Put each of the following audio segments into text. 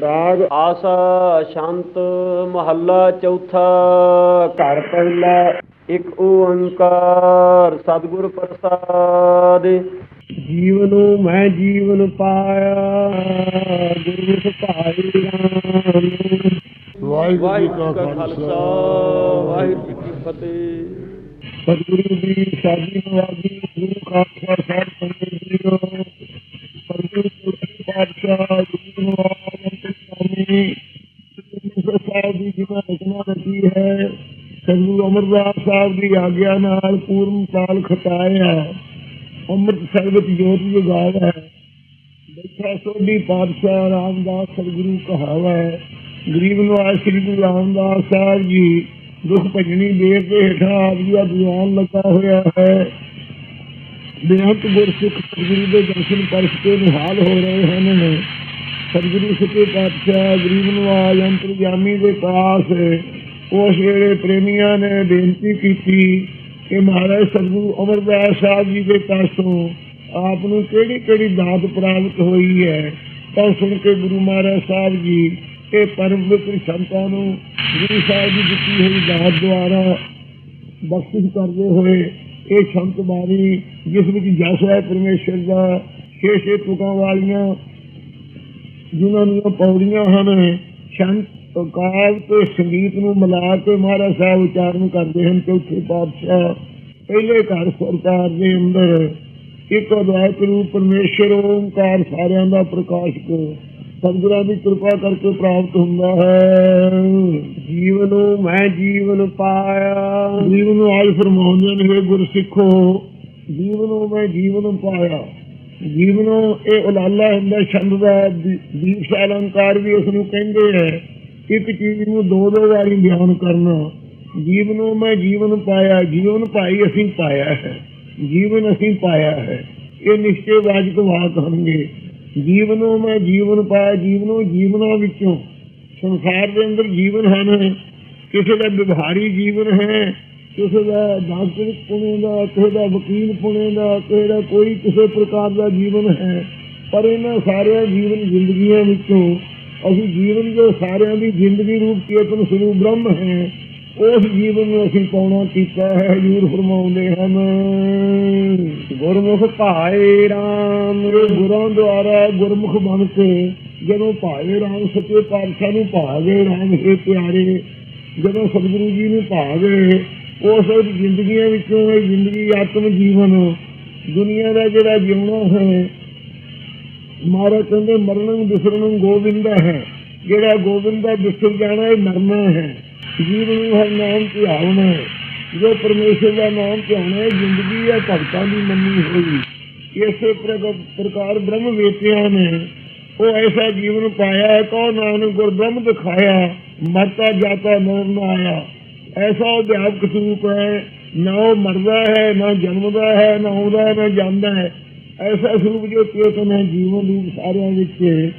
ਰਾਗ ਆਸਾ ਸ਼ਾਂਤ ਮਹੱਲਾ ਚੌਥਾ। ਘਰ ਪਹਿਲਾ। ਇੱਕ ਓੰਕਾਰ ਸਤਿਗੁਰ ਪ੍ਰਸਾਦ। ਜੀਵਨੋ ਮੈਂ ਜੀਵਨ ਪਾਇਆ ਗੁਰੂ ਭਾਈ ਰਾਮ ਵਾਹਿਗੁਰੂ ਜੀ ਕਾ ਖਾਲਸਾ। ਵਾਹਿਗੁਰੂ ਜੀ ਕੀ ਫਤਿਹ। ਸਤਿਗੁਰੂ ਦੀ ਸਾਜੀ ਨਵਾਜੀ ਗੁਰੂ ਖਾਲਸਾ ਸਾਹਿਬ ਸੰਗਤ ਜੀਓ ਸਤਿਗੁਰੂ ਜੀ ਪਾਤਸ਼ਾਹ ਗੁਰੂ ਸਾਹਿਬ ਦੀ ਜਿਨਾ ਰਚਨਾ ਰਚੀ ਹੈ। ਸਤਿਗੁਰੂ ਅਮਰਦਾਸ ਸਾਹਿਬ ਦੀ ਆਗਿਆ ਨਾਲ ਪੂਰਨ ਕਾਲ ਖਟਾਇਆ ਅੰਮ੍ਰਿਤ ਸਰਬਤ ਜੋਤ ਜਗਾਵਾ ਬੈਠਾ ਸੋਢੀ ਪਾਤਸ਼ਾਹ ਰਾਮਦਾਸ ਸਤਿਗੁਰੂ ਕਹਾਵਾ ਗਰੀਬ ਨਿਵਾਸ ਸ੍ਰੀ ਗੁਰੂ ਰਾਮਦਾਸ ਸਾਹਿਬ ਜੀ, ਦੁੱਖ ਭਜਣੀ ਦੇਰ ਦੇ ਹੇਠਾਂ ਆਪ ਜੀ ਦਾ ਦੀਵਾਨ ਲੱਗਾ ਹੋਇਆ ਹੈ। ਬੇਅੰਤ ਗੁਰਸਿੱਖ ਸਤਿਗੁਰੂ ਦੇ ਦਰਸ਼ਨ ਪਰਖ ਕੇ ਨਿਹਾਲ ਹੋ ਰਹੇ ਹਨ। ਸਤਿਗੁਰੂ ਸੱਚੇ ਪਾਤਸ਼ਾਹ ਗਰੀਬ ਨਿਵਾਜ ਅੰਤਰਜਾਮੀ ਦੇ ਪਾਸ ਉਸ ਵੇਲੇ ਪ੍ਰੇਮੀਆਂ ਨੇ ਬੇਨਤੀ ਕੀਤੀ ਕਿ ਮਹਾਰਾਜ ਸਤਿਗੁਰੂ ਅਮਰਦਾਸ ਸਾਹਿਬ ਜੀ ਦੇ ਪਾਸੋਂ ਆਪ ਨੂੰ ਕਿਹੜੀ ਕਿਹੜੀ ਦਾਤ ਪ੍ਰਾਪਤ ਹੋਈ ਹੈ, ਤਾਂ ਸੁਣ ਕੇ ਗੁਰੂ ਮਹਾਰਾਜ ਸਾਹਿਬ ਜੀ ਇਹ ਪਰਮ ਪਵਿੱਤਰ ਸੰਤਾਂ ਨੂੰ ਗੁਰੂ ਸਾਹਿਬ ਦੀ ਦਿੱਤੀ ਹੋਈ ਦਾਤ ਦੁਆਰਾ ਬਖਸ਼ਿਸ਼ ਕਰਦੇ ਹੋਏ ਇਹ ਸ਼ੰਤ ਬਾਣੀ, ਜਿਸ ਵਿੱਚ ਜਸ ਹੈ ਪਰਮੇਸ਼ਰ ਦਾ ਛੇ ਛੇ ਤੁਕਾਂ ਵਾਲੀਆਂ ਜਿਨ੍ਹਾਂ ਦੀਆਂ ਪੌੜੀਆਂ ਹਨ ਸ਼ੰਤ ਕਾਵ ਤੇ ਸੰਗੀਤ ਨੂੰ ਮਿਲਾ ਕੇ ਮਹਾਰਾਜ ਸਾਹਿਬ ਉਚਾਰਨ ਕਰਦੇ ਹਨ ਚੌਥੇ ਪਾਤਸ਼ਾਹ ਪਹਿਲੇ ਘਰ ਸਰਕਾਰ ਦੇ ਅੰਦਰ ਇੱਕ ਅਦਵਾਇਤ ਰੂਪ ਪਰਮੇਸ਼ਰ ਓੰਕਾਰ ਸਾਰਿਆਂ ਦਾ ਪ੍ਰਕਾਸ਼ਕ ਸਤਿਗੁਰਾਂ ਦੀ ਕਿਰਪਾ ਕਰਕੇ ਪ੍ਰਾਪਤ ਹੁੰਦਾ ਹੈ। ਜੀਵਨੋ ਮੈਂ ਜੀਵਨ ਪਾਇਆ। ਜੀਵਨ ਨੂੰ ਫਰਮਾਉਂਦੇ ਨੇ ਗੁਰ ਸਿੱਖੋ ਜੀਵਨ ਮੈਂ ਜੀਵਨ ਪਾਇਆ। ਜੀਵਨ ਇਹ ਉਲਾਲਾ ਹੁੰਦਾ, ਛੰਦ ਦਾ ਦੀ- ਦੀਪ ਅਲੰਕਾਰ ਵੀ ਉਸ ਨੂੰ ਕਹਿੰਦੇ ਹੈ ਇੱਕ ਚੀਜ਼ ਨੂੰ ਦੋ ਦੋ ਵਾਰੀ ਬਿਆਨ ਕਰਨਾ, ਜੀਵਨ ਨੂੰ ਮੈਂ ਜੀਵਨ ਪਾਇਆ, ਜੀਵਨ ਭਾਈ ਅਸੀਂ ਪਾਇਆ ਹੈ, ਜੀਵਨ ਅਸੀਂ ਪਾਇਆ ਹੈ, ਇਹ ਨਿਸ਼ਚੈ ਵਾਜਕ ਵਾਕ ਹੋਣਗੇ। ਜੀਵਨ ਨੂੰ ਮੈਂ ਜੀਵਨ ਪਾਇਆ, ਜੀਵਨੋਂ ਜੀਵਨਾਂ ਵਿੱਚੋਂ, ਸੰਸਾਰ ਦੇ ਅੰਦਰ ਜੀਵਨ ਹਨ, ਕਿਸੇ ਦਾ ਵਿਵਹਾਰੀ ਜੀਵਨ ਹੈ ਕਿਸੇ ਦਾ ਡਾਕਟਰਿਕ ਪੁਣੇ ਦਾ, ਕਿਸੇ ਦਾ ਵਕੀਲ ਪੁਣੇ ਦਾ, ਕਿਸੇ ਦਾ ਕੋਈ ਕਿਸੇ ਪ੍ਰਕਾਰ ਦਾ ਜੀਵਨ ਹੈ। ਪਰ ਇਹਨਾਂ ਸਾਰਿਆਂ ਜੀਵਨ ਜ਼ਿੰਦਗੀਆਂ ਵਿੱਚੋਂ ਅਸੀਂ ਜੀਵਨ ਜੋ ਸਾਰਿਆਂ ਦੀ ਜ਼ਿੰਦਗੀ ਰੂਪ ਚੇਤਨ ਸਰੂਪ ਬ੍ਰਹਮ ਹੈ। ਉਸ ਜੀਵਨ ਨੂੰ ਅਸੀਂ ਪਾਉਣਾ ਕੀਤਾ ਹੈ ਹਜੂਰ ਫਰਮਾਉਂਦੇ ਹਨ। ਗੁਰਮੁਖ ਭਾਏ ਰਾਮ ਗੁਰਾਂ ਦੁਆਰਾ ਗੁਰਮੁਖ ਬਣ ਕੇ ਜਦੋਂ ਭਾਵੇ ਰਾਮ, ਸੱਚੇ ਪਾਤਸ਼ਾਹ ਨੂੰ ਭਾਵੇ ਰਾਮ ਹੈ ਪਿਆਰੇ, ਜਦੋਂ ਸਤਿਗੁਰੂ ਜੀ ਨੂੰ ਭਾਵੇ ਉਸ ਜ਼ਿੰਦਗੀਆਂ ਵਿੱਚੋਂ ਇਹ ਜ਼ਿੰਦਗੀ ਆਤਮ ਜੀਵਨ, ਦੁਨੀਆ ਦਾ ਜਿਹੜਾ ਜਿਉਣਾ ਹੈ, ਮਹਾਰਾਜ ਕਹਿੰਦੇ ਮਰਨੰ ਬਿਸਰਨੰ ਗੋਬਿੰਦ ਹੈ। ਜਿਹੜਾ ਗੋਬਿੰਦ ਬਿਸਰ ਜਾਣਾ, ਇਹ ਮਰਨਾ ਹੈ। ਜੀਵਨ ਨੂੰ ਹਰ ਨਾਮ ਧਿਆਉਣਾ ਹੈ। ਜੋ ਪਰਮੇਸ਼ਰ ਦਾ ਨਾਮ ਧਿਆਉਣਾ ਹੈ, ਜ਼ਿੰਦਗੀ ਹੈ ਭਗਤਾਂ ਦੀ ਮੰਨੀ ਹੋਈ। ਇਸੇ ਪ੍ਰਕਾਰ ਬ੍ਰਹਮ ਵੇਤਿਆਂ ਨੇ ਉਹ ਐਸਾ ਜੀਵਨ ਪਾਇਆ ਹੈ ਕੋ ਨਾਨਕ ਗੁਰ ਬ੍ਰਹਮ ਦਿਖਾਇਆ ਮਰਤਾ ਜਾਤਾ ਮੋਹ ਨਾ ਆਇਆ। ਐਸਾ ਅਧਿਆਪਕ ਸਰੂਪ ਹੈ, ਨਾ ਉਹ ਮਰਦਾ ਹੈ, ਨਾ ਜਨਮਦਾ ਹੈ, ਨਾ ਆਉਂਦਾ ਹੈ, ਨਾ ਜਾਂਦਾ ਹੈ। ਐਸਾ ਸਰੂਪ ਜੋ ਚੇਤਨ ਹੈ ਜੀਵਨ ਰੂਪ ਸਾਰਿਆਂ ਵਿੱਚ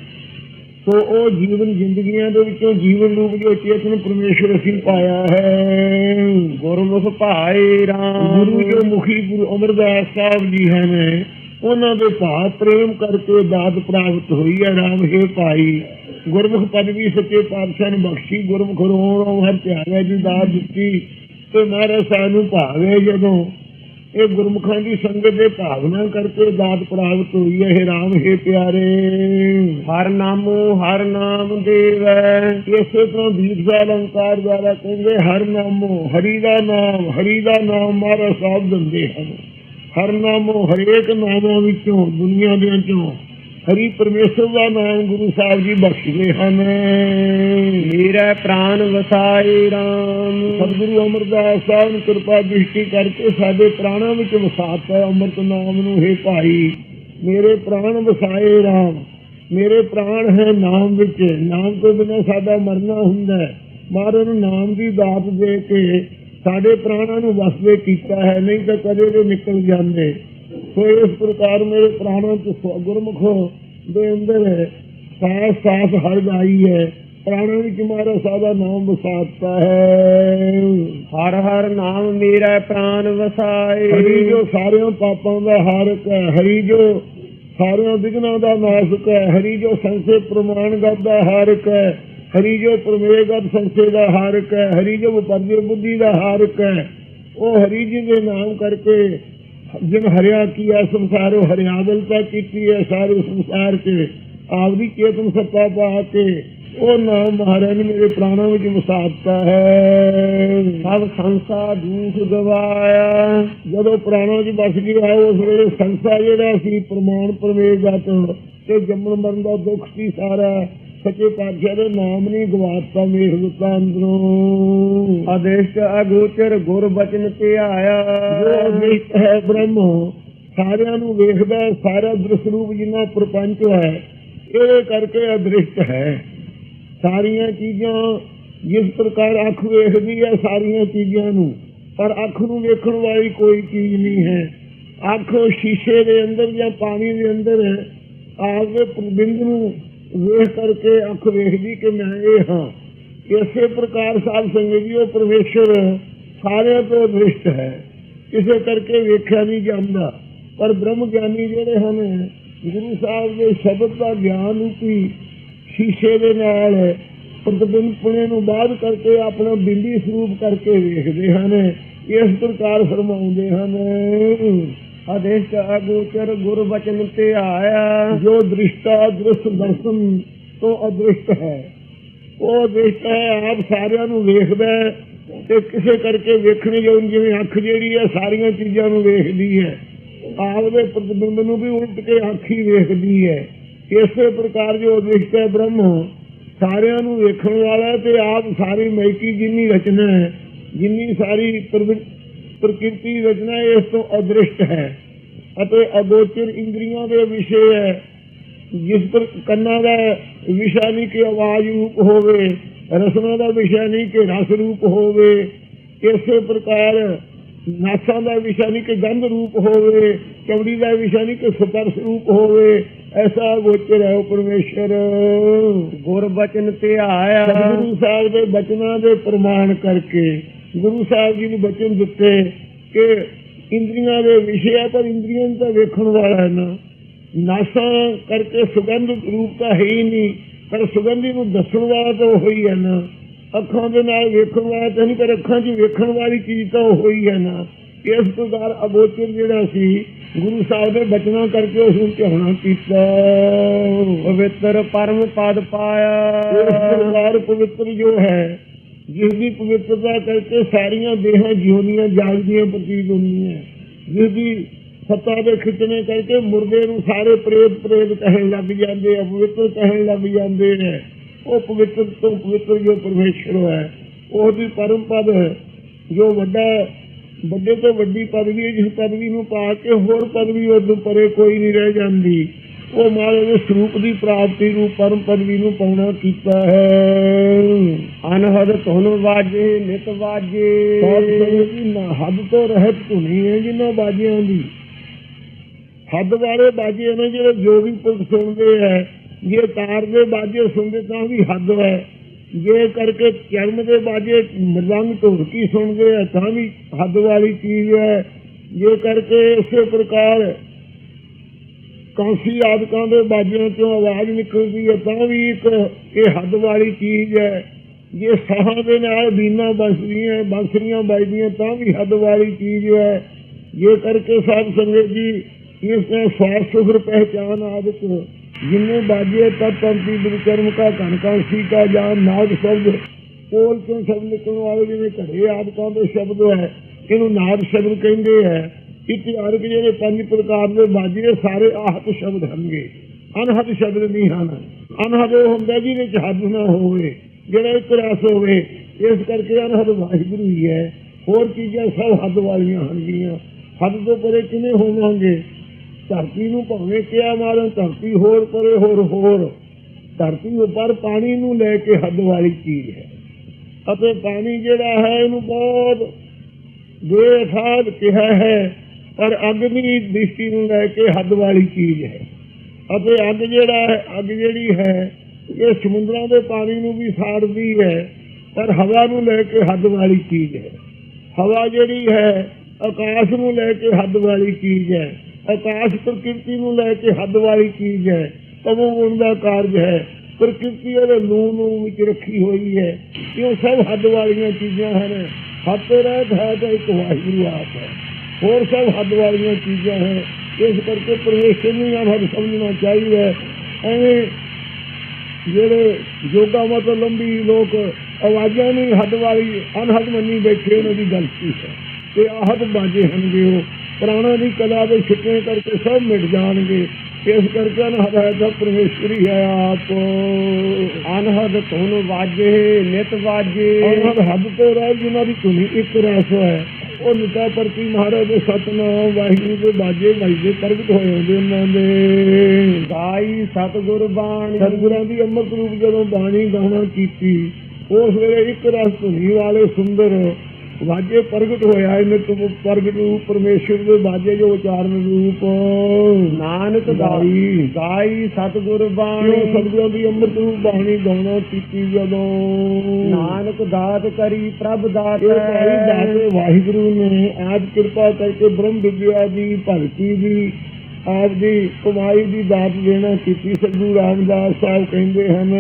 ਸੋ ਉਹ ਜੀਵਨ ਜ਼ਿੰਦਗੀਆਂ ਦੇ ਵਿੱਚੋਂ ਜੀਵਨ ਰੂਪ ਜੋ ਚੇਤਨ ਪਰਮੇਸ਼ਰ ਅਸੀਂ ਪਾਇਆ ਹੈ। ਗੁਰਮੁਖ ਭਾਈ ਰਾਮ। ਗੁਰੂ ਜੋ ਮੁਖੀ ਗੁਰੂ ਅਮਰਦਾਸ ਸਾਹਿਬ ਜੀ ਹਨ, ਉਹਨਾਂ ਦੇ ਭਾਵ ਪ੍ਰੇਮ ਕਰਕੇ ਦਾਤ ਪ੍ਰਾਪਤ ਹੋਈ ਹੈ। ਰਾਮ, ਹੈ ਭਾਈ। ਗੁਰਮੁਖ ਪਦਵੀ ਸੱਚੇ ਪਾਤਸ਼ਾਹ ਨੇ ਬਖਸ਼ੀ ਗੁਰਮੁਖ ਰੋਣ ਹਰ ਪਿਆਰਿਆ ਦੀ ਦਾਤ ਦਿੱਤੀ ਤੇ ਮਹਾਰਾਜ ਸਾਹਿਬ ਨੂੰ ਭਾਵੇ ਜਦੋਂ ਇਹ ਗੁਰਮੁਖਾਂ ਦੀ ਸੰਗਤ ਦੇ ਭਾਵਨਾ ਕਰਕੇ ਦਾਤ ਪ੍ਰਾਪਤ ਹੋਈ ਹੈ ਇਹ ਰਾਮ ਹੈ ਪਿਆਰੇ। ਹਰ ਨਾਮੋ ਹਰ ਨਾਮ ਦੇਵੈ। ਇਸੇ ਦੀਪ ਦਾ ਅਲੰਕਾਰ ਦੁਆਰਾ ਕਹਿੰਦੇ ਹਰ ਨਾਮੋ ਹਰੀ ਦਾ ਨਾਮ ਹਰੀ ਦਾ ਨਾਮ ਮਹਾਰਾਜ ਸਾਹਿਬ ਦਿੰਦੇ ਹਨ। ਹਰ ਨਾਮੋ ਹਰੇਕ ਨਾਮਾਂ ਵਿੱਚੋਂ ਦੁਨੀਆ ਦੇ ਵਿੱਚੋਂ ਹਰੀ ਪਰਮੇਸ਼ਰ ਦਾ ਨਾਮ ਗੁਰੂ ਸਾਹਿਬ ਜੀ ਬਖਸ਼ਦੇ ਹਨ। ਮੇਰਾ ਪ੍ਰਾਨ ਵਸਾਏ RAM ਸਤਿਗੁਰੂ ਅਮਰਦਾਸ ਸਾਹਿਬ ਨੇ ਕਿਰਪਾ ਦ੍ਰਿਸ਼ਟੀ ਕਰਕੇ ਸਾਡੇ ਪ੍ਰਾਣਾਂ ਵਿੱਚ ਵਸਾਤਾ ਅੰਮ੍ਰਿਤ ਨਾਮ ਨੂੰ ਹੈ ਭਾਈ ਮੇਰੇ ਪ੍ਰਾਣ ਵਸਾਏ ਰਾਮ। ਮੇਰੇ ਪ੍ਰਾਣ ਹੈ ਨਾਮ ਵਿੱਚ। ਨਾਮ ਤੋਂ ਬਿਨਾਂ ਸਾਡਾ ਮਰਨਾ ਹੁੰਦਾ ਹੈ। ਮਹਾਰਾਜ ਨੂੰ ਨਾਮ ਦੀ ਦਾਤ ਦੇ ਕੇ ਸਾਡੇ ਪ੍ਰਾਣਾਂ ਨੂੰ ਵਸਦੇ ਕੀਤਾ ਹੈ ਨਹੀਂ ਤਾਂ ਕਦੇ ਦੇ ਨਿਕਲ ਜਾਂਦੇ। ਸੋ ਇਸ ਪ੍ਰਕਾਰ ਮੇਰੇ ਪ੍ਰਾਣਾਂ ਚ ਗੁਰਮੁਖ ਦੇ ਅੰਦਰ ਸਾਸ ਸਾਸ ਹਰ ਗਾਈ ਹੈ। ਪ੍ਰਾਣਾਂ ਵਿੱਚ ਮਹਾਰਾਜ ਸਾਦਾ ਨਾਮ ਵਸਾਤਾ ਹੈ। ਹਰ ਹਰ ਨਾਮ ਮੇਰਾ ਪ੍ਰਾਨ ਵਸਾਏ। ਹਰੀ ਜੋ ਸਾਰਿਆਂ ਪਾਪਾਂ ਦਾ ਹਾਰਕ ਹੈ ਹਰੀ ਜੋ ਸਾਰਿਆਂ ਵਿਗਨਾਂ ਦਾ ਨਾਸਕ ਹੈ ਹਰੀ ਜੋ ਸੰਸੇ ਪ੍ਰਮਾਣ ਗੱਦਾ ਹਾਰਕ ਹੈ ਹਰੀ ਜੋ ਪ੍ਰਮੇਗਤ ਸੰਸੇ ਦਾ ਹਾਰਕ ਹੈ ਹਰੀ ਜੋ ਪਰਜੇ ਬੁੱਧੀ ਦਾ ਹਾਰਕ ਹੈ। ਉਹ ਹਰੀ ਜੀ ਦੇ ਨਾਮ ਕਰਕੇ ਜਿਨ ਹਰਿਆ ਕੀਆ ਸੰਸਾਰੋ ਹਰਿਆਵਲਤਾ ਕੀਤੀ ਹੈ ਸਾਰੇ ਸੰਸਾਰ ਕੇ ਆਪਦੀ ਚੇਤਨ ਸੱਤਾ ਪਾ ਕੇ ਉਹ ਨਾਮ ਮਹਾਰਾਜ ਨੇ ਮੇਰੇ ਪ੍ਰਾਣਾਂ ਵਿੱਚ ਵਸਾਤਾ ਹੈ। ਸਭ ਸੰਸਾ ਦੁਖ ਗਵਾਇਆ। ਜਦੋਂ ਪ੍ਰਾਣਾਂ 'ਚ ਵਸ ਗਿਆ, ਉਸ ਵੇਲੇ ਸੰਸਾ ਜਿਹੜਾ ਸੀ, ਪ੍ਰਮਾਣ ਪਰਮੇਸ਼ਰ ਤੇ ਜੰਮਣ ਮਰਨ ਦਾ ਦੁੱਖ ਸੀ ਸਾਰਾ। ਸੱਚੇ ਪਾਤਸ਼ਾਹ ਦੇ ਨਾਮ ਨਹੀਂ ਗਵਾਤਾ ਮੇਰ ਦਿੱਤਾ ਅੰਦਰੋਂ। ਆਦੇਸ਼ ਅਗੋਚਰ ਗੁਰ ਬਚਨ ਤੇ ਆਇਆ। ਜੋ ਅਦ੍ਰਿਸ਼ਟ ਹੈ ਬ੍ਰਹਮ ਸਾਰਿਆਂ ਨੂੰ ਵੇਖਦਾ ਹੈ, ਸਾਰਾ ਦ੍ਰਿਸ਼ ਰੂਪ ਜਿੰਨਾ ਪ੍ਰਪੰਚ ਹੈ ਇਹਦੇ ਕਰਕੇ ਅਦ੍ਰਿਸ਼ਟ ਹੈ। ਸਾਰੀਆਂ ਚੀਜ਼ਾਂ ਜਿਸ ਪ੍ਰਕਾਰ ਅੱਖ ਵੇਖਦੀ ਹੈ ਸਾਰੀਆਂ ਚੀਜ਼ਾਂ ਨੂੰ। ਪਰ ਅੱਖ ਨੂੰ ਵੇਖਣ ਵਾਲੀ ਕੋਈ ਚੀਜ਼ ਨਹੀਂ ਹੈ। ਅੱਖ ਸ਼ੀਸ਼ੇ ਦੇ ਅੰਦਰ ਜਾਂ ਪਾਣੀ ਦੇ ਅੰਦਰ ਆਪਦੇ ਪ੍ਰਬਿੰਦ ਨੂੰ ਵੇਖ ਕਰਕੇ ਅੱਖ ਵੇਖਦੀ ਕਿ ਮੈਂ ਇਹ ਹਾਂ ਇਸੇ ਪ੍ਰਕਾਰ ਸਾਧ ਸੰਗਤ ਜੀ, ਉਹ ਪਰਮੇਸ਼ਰ ਸਾਰਿਆਂ ਤੋਂ ਦ੍ਰਿਸ਼ਟ ਹੈ। ਕਿਸੇ ਕਰਕੇ ਵੇਖਿਆ ਨਹੀਂ ਜਾਂਦਾ। ਪਰ ਬ੍ਰਹਮ ਗਿਆਨੀ ਜਿਹੜੇ ਹਨ, ਗੁਰੂ ਸਾਹਿਬ ਦੇ ਸ਼ਬਦ ਦਾ ਗਿਆਨ ਰੂਪੀ ਸ਼ੀਸ਼ੇ ਦੇ ਨਾਲ ਪ੍ਰਤਿਬਿੰਬ ਪੁਣੇ ਨੂੰ ਬਾਅਦ ਕਰਕੇ ਆਪਣਾ ਬਿੰਦੀ ਸਰੂਪ ਕਰਕੇ ਵੇਖਦੇ ਹਨ। ਇਸ ਪ੍ਰਕਾਰ ਫਰਮਾਉਂਦੇ ਹਨ। ਆਦੇਸ਼ ਅਗੋਚਰ ਗੁਰ ਬਚਨ ਤੇ ਆਇਆ। ਜੋ ਦ੍ਰਿਸ਼ਟਾ ਦ੍ਰਿਸ਼ ਦਰਸ਼ਨ ਤੋਂ ਅਦ੍ਰਿਸ਼ਟ ਹੈ। ਉਹ ਦ੍ਰਿਸ਼ਟ ਆਪ ਸਾਰਿਆਂ ਨੂੰ ਵੇਖਦਾ ਤੇ ਕਿਸੇ ਕਰਕੇ ਵੇਖਣੀ ਜਿਵੇਂ ਅੱਖ ਜਿਹੜੀ ਹੈ, ਸਾਰੀਆਂ ਚੀਜ਼ਾਂ ਨੂੰ ਵੇਖਦੀ ਹੈ। ਆਪ ਦੇ ਪ੍ਰਤਿਬਿੰਬ ਨੂੰ ਵੀ ਉਲਟ ਕੇ ਅੱਖ ਹੀ ਵੇਖਦੀ ਹੈ। ਇਸੇ ਪ੍ਰਕਾਰ ਜੋ ਦ੍ਰਿਸ਼ਟ ਹੈ ਬ੍ਰਹਮ, ਸਾਰਿਆਂ ਨੂੰ ਵੇਖਣ ਵਾਲਾ ਤੇ ਆਪ ਸਾਰੀ ਮੈਕੀ ਜਿੰਨੀ ਰਚਨਾ ਹੈ, ਜਿੰਨੀ ਸਾਰੀ ਪ੍ਰਕਿਰਤੀ ਰਚਨਾ ਇਸ ਤੋਂ ਅਦ੍ਰਿਸ਼ਟ ਹੈ ਅਤੇ ਅਗੋਚਰ ਇੰਦਰੀਆਂ ਦੇ ਵਿਸ਼ੇ ਹੈ ਜਿਸ ਪਰ ਕੰਨਾਂ ਦਾ ਵਿਸ਼ਾ ਨਹੀਂ ਕਿ ਆਵਾਜ਼ ਰੂਪ ਹੋਵੇ ਰਸਨਾ ਦਾ ਵਿਸ਼ਾ ਨਹੀਂ ਕਿ ਰਸ ਰੂਪ ਹੋਵੇ ਇਸੇ ਪ੍ਰਕਾਰ ਨਾਸਾਂ ਦਾ ਵਿਸ਼ਾ ਨਹੀਂ ਕਿ ਗੰਧ ਰੂਪ ਹੋਵੇ ਚਮੜੀ ਦਾ ਵਿਸ਼ਾ ਨਹੀਂ ਕਿ ਸਪਰਸ਼ ਰੂਪ ਹੋਵੇ ਐਸਾ ਗੋਚਰ ਹੈ ਉਹ ਪਰਮੇਸ਼ਰ। ਗੁਰ ਬਚਨ ਤੇ ਆਇਆ ਸਤਿਗੁਰੂ ਸਾਹਿਬ ਦੇ ਬਚਨਾਂ ਦੇ ਪ੍ਰਮਾਣ ਕਰਕੇ ਗੁਰੂ ਸਾਹਿਬ ਜੀ ਨੇ ਬਚਨ ਦਿੱਤੇ ਕਿ ਇੰਦਰੀਆਂ ਦੇ ਵਿਸ਼ੇ ਪਰ ਇੰਦਰੀਆਂ ਤਾਂ ਵੇਖਣ ਵਾਲਾ ਹੈ ਨਾ। ਨਾਸਾਂ ਕਰਕੇ ਸੁਗੰਧ ਰੂਪ ਤਾਂ ਹੈ ਹੀ ਨਹੀਂ ਪਰ ਸੁਗੰਧੀ ਨੂੰ ਦੱਸਣ ਵਾਲਾ ਤਾਂ ਉਹ ਹੀ ਨਾ। ਅੱਖਾਂ ਦੇ ਨਾਲ ਵੇਖਣ ਵਾਲਾ ਤਾਂ ਨਹੀਂ ਪਰ ਅੱਖਾਂ 'ਚ ਵੇਖਣ ਵਾਲੀ ਚੀਜ਼ ਤਾਂ ਉਹ ਹੀ ਹੈ ਨਾ। ਇਸ ਪ੍ਰਕਾਰ ਅਗੋਚਰ ਜਿਹੜਾ ਸੀ ਗੁਰੂ ਸਾਹਿਬ ਦੇ ਬਚਨਾਂ ਕਰਕੇ ਉਸ ਨੂੰ ਝਾਉਣਾ ਕੀਤਾ। ਪਵਿੱਤਰ ਪਰਮ ਪਦ ਇਸ ਪਾਇਆ ਪ੍ਰਕਾਰ ਪਵਿੱਤਰ ਜੋ ਹੈ ਜਿਸ ਦੀ ਪਵਿੱਤਰਤਾ ਕਰਕੇ ਸਾਰੀਆਂ ਦੇਹਾਂ ਜਿਉਂਦੀਆਂ ਜਾਗਦੀਆਂ ਪ੍ਰਤੀਤ ਹੁੰਦੀਆਂ। ਜਿਸ ਦੀ ਸੱਤਾ ਦੇ ਖਿੱਚਣੇ ਕਰਕੇ ਮੁਰਦੇ ਨੂੰ ਸਾਰੇ ਪ੍ਰੇਤ ਪ੍ਰੇਤ ਕਹਿਣ ਲੱਗ ਜਾਂਦੇ ਆ, ਪਵਿੱਤਰ ਕਹਿਣ ਲੱਗ ਜਾਂਦੇ ਨੇ। ਉਹ ਪਵਿੱਤਰ ਤੋਂ ਪਵਿੱਤਰ ਜੋ ਪਰਮੇਸ਼ਰ ਹੈ, ਉਹਦੀ ਪਰਮ ਪਦ ਜੋ ਵੱਡਾ ਵੱਡੇ ਤੋਂ ਵੱਡੀ ਪਦਵੀ ਹੈ, ਜਿਸ ਪਦਵੀ ਨੂੰ ਪਾ ਕੇ ਹੋਰ ਪਦਵੀ ਉਦੋਂ ਪਰੇ ਕੋਈ ਨਹੀਂ ਰਹਿ ਜਾਂਦੀ। ਉਹ ਮਹਾਰਾਜ ਦੇ ਸਰੂਪ ਦੀ ਪ੍ਰਾਪਤੀ ਨੂੰ ਪਰਮ ਪਦਵੀ ਨੂੰ ਪਾਉਣਾ ਕੀਤਾ ਹੈ। ਅਨਹਦ ਧੁਨ ਵਾਜੇ ਨਿਤ ਵਾਜੇ। ਸਾਧ ਸੰਗਤ ਨਾ ਹੱਦ ਤੋਂ ਰਹਿਤ ਧੁਨੀ ਹੈ ਜਿਨ੍ਹਾਂ ਬਾਜਿਆਂ ਦੀ। ਹੱਦ ਵਾਲੇ ਬਾਜੇ ਨੇ ਜਿਹੜੇ ਜੋਗੀ ਪੁਰਖ ਸੁਣਦੇ ਹੈ ਜੇ ਤਾਰ ਦੇ ਬਾਜੇ ਸੁਣਦੇ ਤਾਂ ਵੀ ਹੱਦ ਹੈ। ਜੇ ਕਰਕੇ ਚਰਮ ਦੇ ਬਾਜੇ ਮਰੰਗ ਢੋਲਕੀ ਸੁਣਦੇ ਹੈ ਤਾਂ ਵੀ ਹੱਦ ਵਾਲੀ ਚੀਜ਼ ਹੈ। ਜੇ ਕਰਕੇ ਇਸੇ ਪ੍ਰਕਾਰ ਕਾਂਸੀ ਆਦਿਕਾਂ ਦੇ ਬਾਜਿਆਂ ਚੋਂ ਆਵਾਜ਼ ਨਿਕਲਦੀ ਹੈ, ਤਾਂ ਵੀ ਇੱਕ ਇਹ ਹੱਦ ਵਾਲੀ ਚੀਜ਼ ਹੈ। ਜੇ ਸਾਹਾਂ ਦੇ ਨਾਲ ਬੀਨਾ ਬਸਦੀਆਂ ਬਾਂਸੁਰੀਆਂ ਵੱਜਦੀਆਂ, ਤਾਂ ਵੀ ਹੱਦ ਵਾਲੀ ਚੀਜ਼ ਹੈ। ਜੇ ਕਰਕੇ ਸਾਧ ਸੰਗਤ ਜੀ, ਇਸ ਨੇ ਸਵਾਸ ਸੁਖਰ ਪਹਿਚਾਨ ਆਦਿਕ ਜਿੰਨੇ ਬਾਜੇ ਤਤ ਤੰਤੀ ਬਿਰਕਰਮ ਕਾ ਕਨਕਾਂਸੀ ਕਾ ਜਾਨ ਨਾਗ ਸ਼ਬਦ, ਕੋਲ ਤੋਂ ਸ਼ਬਦ ਨਿਕਲਣ ਵਾਲੇ ਜਿਵੇਂ ਘੜੇ ਆਦਿਕਾਂ ਦੇ ਸ਼ਬਦ ਹੈ, ਇਹਨੂੰ ਨਾਗ ਸ਼ਬਦ ਕਹਿੰਦੇ ਹੈ। ਇਤਿਹਾਰਕ ਜਿਹੜੇ ਪੰਜ ਪ੍ਰਕਾਰ ਦੇ ਬਾਜੇ ਸਾਰੇ ਆਹਤ ਸ਼ਬਦ ਹਨਗੇ। ਅਨਹਦ ਸ਼ਬਦ ਨਹੀਂ ਹਨ। ਅਨਹਦ ਉਹ ਹੁੰਦਾ ਜਿਹਦੇ ਵਿੱਚ ਹੱਦ ਨਾ ਹੋਵੇ, ਜਿਹੜਾ ਇੱਕ ਰਸ ਹੋਵੇ। ਇਸ ਕਰਕੇ ਅਨਹਦ ਵਾਹਿਗੁਰੂ ਹੀ ਹੈ। ਹੋਰ ਚੀਜ਼ਾਂ ਸਭ ਹੱਦ ਵਾਲੀਆਂ ਹਨਗੀਆਂ ਹੱਦ ਤੋਂ ਪਰੇ ਕਿਵੇਂ ਹੋਵਾਂਗੇ? ਧਰਤੀ ਨੂੰ ਭਾਵੇਂ ਕਿਹਾ ਮਾਰਨ ਧਰਤੀ ਹੋਰ ਪਰੇ ਹੋਰ ਹੋਰ। ਧਰਤੀ ਉੱਪਰ ਪਾਣੀ ਨੂੰ ਲੈ ਕੇ ਹੱਦ ਵਾਲੀ ਚੀਜ਼ ਹੈ। ਅਤੇ ਪਾਣੀ ਜਿਹੜਾ ਹੈ, ਇਹਨੂੰ ਬਹੁਤ ਬੇਖਾਦ ਕਿਹਾ ਹੈ। ਪਰ ਅੱਗ ਅਗਨੀ ਦ੍ਰਿਸ਼ਟੀ ਨੂੰ ਲੈ ਕੇ ਹੱਦ ਵਾਲੀ ਚੀਜ਼ ਹੈ। ਅਤੇ ਅੱਗ ਜਿਹੜਾ ਹੈ, ਅੱਗ ਜਿਹੜੀ ਹੈ, ਇਹ ਸਮੁੰਦਰਾਂ ਦੇ ਪਾਣੀ ਨੂੰ ਵੀ ਸਾੜਦੀ ਹੈ, ਪਰ ਹਵਾ ਨੂੰ ਲੈ ਕੇ ਹੱਦ ਵਾਲੀ ਚੀਜ਼ ਹੈ। ਹਵਾ ਜਿਹੜੀ ਹੈ, ਆਕਾਸ਼ ਨੂੰ ਲੈ ਕੇ ਹੱਦ ਵਾਲੀ ਚੀਜ਼ ਹੈ। ਆਕਾਸ਼ ਪ੍ਰਕਿਰਤੀ ਨੂੰ ਲੈ ਕੇ ਹੱਦ ਵਾਲੀ ਚੀਜ਼ ਹੈ। ਤਮੋ ਗੁਣ ਦਾ ਕਾਰਜ ਹੈ, ਪ੍ਰਕਿਰਤੀ ਉਹਦੇ ਲੂ ਨੂੰ ਵਿੱਚ ਰੱਖੀ ਹੋਈ ਹੈ। ਇਹ ਸਭ ਹੱਦ ਵਾਲੀਆਂ ਚੀਜ਼ਾਂ ਹਨ। ਹੱਦ ਰਹਿਤ ਹੈ ਤਾਂ ਇੱਕ ਵਾਹਿਗੁਰੂ ਆਪ ਹੈ। ਹੋਰ ਸਭ ਹੱਦ ਵਾਲੀਆਂ ਚੀਜ਼ਾਂ ਹੈ ਇਸ ਕਰਕੇ ਪਰਮੇਸ਼ਰ ਨੂੰ ਆਪ ਹੱਦ ਸਮਝਣਾ ਚਾਹੀਦਾ ਹੈ। ਐਵੇਂ ਜਿਹੜੇ ਯੋਗਾ ਮਤਲਬ ਲੰਬੀ ਲੋਕ ਆਵਾਜ਼ਾਂ ਨੂੰ ਹੱਦ ਵਾਲੀ ਅਨਹਦ ਮੰਨੀ ਬੈਠੇ ਉਹਨਾਂ ਦੀ ਗਲਤੀ ਹੈ? ਤੇ ਆਹਦ ਬਾਜੇ ਹਨਗੇ ਉਹ। ਪੁਰਾਣਾ ਦੀ ਕਲਾ ਦੇ ਛਿੱਟੇ ਕਰਕੇ ਸਭ ਮਿਟ ਜਾਣਗੇ। ਇਸ ਕਰਕੇ ਅਨਹਦ ਹੈ ਤਾਂ ਪਰਮੇਸ਼ਰ ਹੀ ਆਪ। ਅਨਹਦ ਧੁਨ ਵਾਜੇ ਨਿਤ ਵਾਜੇ। ਅਨਹਦ ਹੱਦ ਤੋਂ ਰਹਿ ਜਿਨ੍ਹਾਂ ਦੀ ਧੁਨੀ ਇੱਕ ਰਸ ਹੈ। ਉਹ ਨਿਤਾ ਪ੍ਰਤੀ ਮਹਾਰਾਜ ਦੇ ਸਤਨਾਮ ਵਾਹਿਗੁਰੂ ਦੇ ਬਾਜੇ ਵੱਜਦੇ ਪ੍ਰਗਟ ਹੋਏ ਹੁੰਦੇ ਉਹਨਾਂ ਦੇ। ਗਾਈ ਸਤਿਗੁਰ ਬਾਣੀ ਸਤਿਗੁਰਾਂ ਦੀ ਅੰਮ੍ਰਿਤ ਰੂਪ ਜਦੋਂ ਬਾਣੀ ਗਾਉਣਾ ਕੀਤੀ ਉਸ ਵੇਲੇ ਇੱਕ ਰਸ ਧੁਨੀ ਵਾਲੇ ਸੁੰਦਰ ਵਾਜੇ ਪ੍ਰਗਟ ਹੋਇਆ। ਇਹਨੇ ਤੁਮ ਪ੍ਰਗਟ ਰੂਪ ਪਰਮੇਸ਼ਰ ਦੇ ਬਾਜੇ ਜੋ ਉਚਾਰਨ ਰੂਪ। ਨਾਨਕ ਗਾਈ। ਗਾਈ ਸਤਿਗੁਰ ਬਾਣੀ ਸਤਿਗੁਰਾਂ ਦੀ ਅੰਮ੍ਰਿਤ ਰੂਪ ਬਾਣੀ ਗਾਉਣਾ ਕੀਤੀ ਜਦੋਂ? ਨਾਨਕ ਦਾਤ ਕਰੀ ਪ੍ਰਭ ਦਾਤ ਭਾਈ ਦਾਤੇ ਵਾਹਿਗੁਰੂ ਨੇ ਆਪ ਕਿਰਪਾ ਕਰਕੇ ਬ੍ਰਹਮ ਵਿਦਿਆ ਦੀ ਭਗਤੀ ਦੀ ਆਪ ਦੀ ਕਮਾਈ ਦੀ ਦਾਤ ਦੇਣਾ ਕੀਤੀ। ਸਤਿਗੁਰੂ ਰਾਮਦਾਸ ਸਾਹਿਬ ਕਹਿੰਦੇ ਹਨ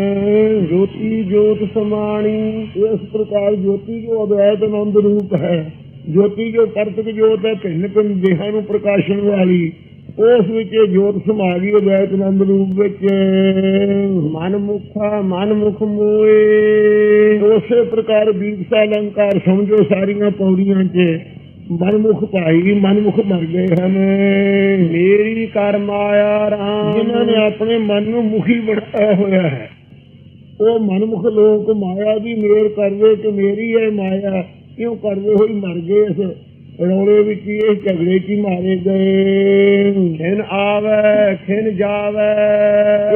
ਜੋਤੀ ਜੋਤ ਸਮਾਣੀ। ਇਸ ਪ੍ਰਕਾਰ ਜੋਤੀ ਜੋ ਅਦਵੈਤ ਆਨੰਦ ਰੂਪ ਹੈ ਜੋਤੀ ਜੋ ਪਰਤਕ ਜੋਤ ਹੈ ਭਿੰਨ ਭਿੰਨ ਦੇਹਾਂ ਨੂੰ ਪ੍ਰਕਾਸ਼ਣ ਵਾਲੀ। ਉਸ ਵਿੱਚ ਜੋਤ ਸਮਾ ਗਈ ਅਦਵੈਤ ਆਨੰਦ ਰੂਪ ਵਿੱਚ। ਮਨ ਮੁਖਾ ਮਨ ਮੁਖ ਮੋਏ। ਉਸੇ ਪ੍ਰਕਾਰ ਬੀਜਸਾ ਅਲੰਕਾਰ ਸਮਝੋ ਸਾਰੀਆਂ ਪੌੜੀਆਂ 'ਚ। ਮਨਮੁਖ ਭਾਈ ਮਨਮੁਖ ਮਰ ਗਏ ਹਨ। ਮੇਰੀ ਕਰ ਮਾਇਆ ਰਾਮ। ਜਿਨ੍ਹਾਂ ਨੇ ਆਪਣੇ ਮਨ ਨੂੰ ਮੁਖੀ ਬਣਾਇਆ ਹੋਇਆ ਹੈ। ਉਹ ਮਨਮੁਖ ਲੋਕ ਮਾਇਆ ਦੀ ਮੇਰ ਕਰਦੇ ਕਿ ਮੇਰੀ ਹੈ ਮਾਇਆ ਕਿਉਂ ਕਰਦੇ ਹੋਈ ਮਰ ਗਏ ਇਸ? ਰੌਲੇ ਵਿੱਚ ਹੀ, ਇਸ ਝਗੜੇ 'ਚ ਮਾਰੇ ਗਏ। ਖਿਨ ਆਵੇ ਖਿਨ ਜਾਵੇ।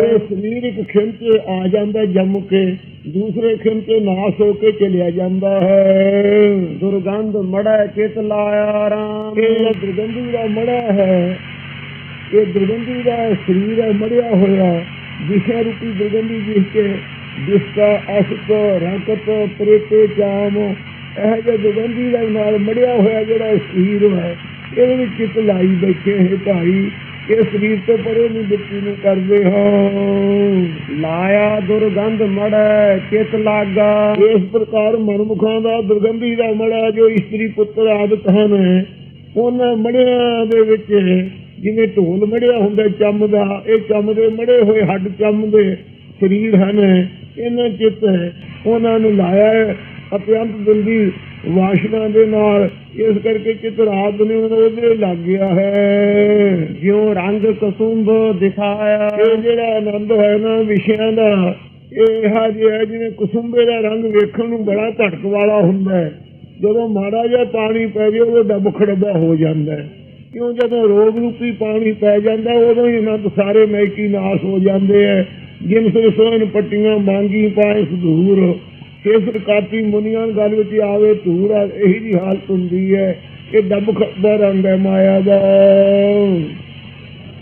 ਇਹ ਸਰੀਰਕ ਖਿੰਨ 'ਚ ਆ ਜਾਂਦਾ ਜੰਮ ਕੇ ਦੂਸਰੇ ਖਿੰਨ 'ਚ ਨਾਸ ਹੋ ਕੇ ਚਲਿਆ ਜਾਂਦਾ ਹੈ। ਦੁਰਗੰਧ ਮੜੈ ਚਿਤ ਲਾਇਆ ਰਾਮ। ਇਹ ਦੁਰਗੰਧੀ ਦਾ ਮੜਾ ਹੈ ਇਹ ਦੁਰਗੰਧੀ ਦਾ ਸਰੀਰ ਹੈ ਮੜਿਆ ਹੋਇਆ ਵਿਸ਼ਾ ਰੂਪੀ ਦੁਰਗੰਧੀ ਜਿਸ ਕੇ ਜਿਸਕਾ ਅਸਤ ਰੰਗਤ ਪ੍ਰੇਤੇ ਚਾਮ ਇਹ ਜਿਹੜਾ ਦੁਰਗੰਧੀ ਦਾ ਨਾਲ ਮੜਿਆ ਹੋਇਆ ਜਿਹੜਾ ਸਰੀਰ ਹੈ ਇਹਦੇ ਵਿੱਚ ਚਿਤ ਲਾਈ ਬੈਠੇ ਹੈ ਭਾਈ, ਇਹ ਸਰੀਰ ਤੋਂ ਪਰੇ ਨੂੰ ਦਿੱਤੀ ਨੂੰ ਕਰਦੇ ਹਾਂ। ਲਾਇਆ ਦੁਰਗੰਧ ਮੜੈ, ਚਿਤ ਲਾਗਾ। ਇਸ ਪ੍ਰਕਾਰ ਮਨਮੁਖਾਂ ਦਾ ਦੁਰਗੰਧੀ ਦਾ ਮੜਾ ਜੋ ਇਸਤਰੀ ਪੁੱਤਰ ਆਦਿਕ ਹਨ, ਉਹਨਾਂ ਮੜਿਆਂ ਦੇ ਵਿੱਚ ਜਿਵੇਂ ਢੋਲ ਮੜਿਆ ਹੁੰਦਾ ਚੰਮ ਦਾ, ਇਹ ਚੰਮ ਦੇ ਮੜੇ ਹੋਏ ਹੱਡ ਚੰਮ ਦੇ ਸਰੀਰ ਹਨ, ਇਹਨਾਂ ਚਿੱਤ ਉਹਨਾਂ ਨੂੰ ਲਾਇਆ ਅਤਿਅੰਤ ਦਿੰਦੀ ਵਾਸ਼ਨਾ ਦੇ ਨਾਲ। ਇਸ ਕਰਕੇ ਚਿੱਤ ਰਾਤ ਨੇ ਉਹਦੇ ਲੱਗ ਗਿਆ ਹੈ। ਜਿਉ ਰੰਗ ਕਸੁੰਭ ਦਿਖਾਇਆ। ਇਹ ਜਿਹੜਾ ਆਨੰਦ ਹੈ ਨਾ ਵਿਸ਼ਿਆਂ ਦਾ ਇਹ ਜਿਹਾ ਹੈ ਜਿਵੇਂ ਕੁਸੁੰਬੇ ਦਾ ਰੰਗ ਵੇਖਣ ਨੂੰ ਬੜਾ ਭਟਕ ਵਾਲਾ ਹੁੰਦਾ ਹੈ। ਜਦੋਂ ਮਾੜਾ ਜਿਹਾ ਪਾਣੀ ਪੈ ਜਾਏ ਉਹ ਡੱਬ ਖੜਬਾ ਹੋ ਜਾਂਦਾ ਹੈ। ਕਿਉਂ ਜਦੋਂ ਰੋਗ ਰੂਪੀ ਪਾਣੀ ਪੈ ਜਾਂਦਾ ਉਦੋਂ ਹੀ ਆਨੰਦ ਸਾਰੇ ਮੈਕੀ ਨਾਸ ਹੋ ਜਾਂਦੇ ਹੈ। ਜਿਨ ਸਿਰ ਸੋਹਣ ਪੱਟੀਆਂ ਮੰਗੀ ਪਾਏ ਸਧੂਰ ਇਸ ਕਾਤੀ ਮੁਨੀਆਂ ਗੱਲ ਵਿੱਚ ਆਵੇ ਧੂਰ ਇਹੀ ਜੀ ਹਾਲਤ ਹੁੰਦੀ ਹੈ ਇਹ ਡੱਬ ਖੜਬਾ ਰੰਗ ਹੈ ਮਾਇਆ ਦਾ।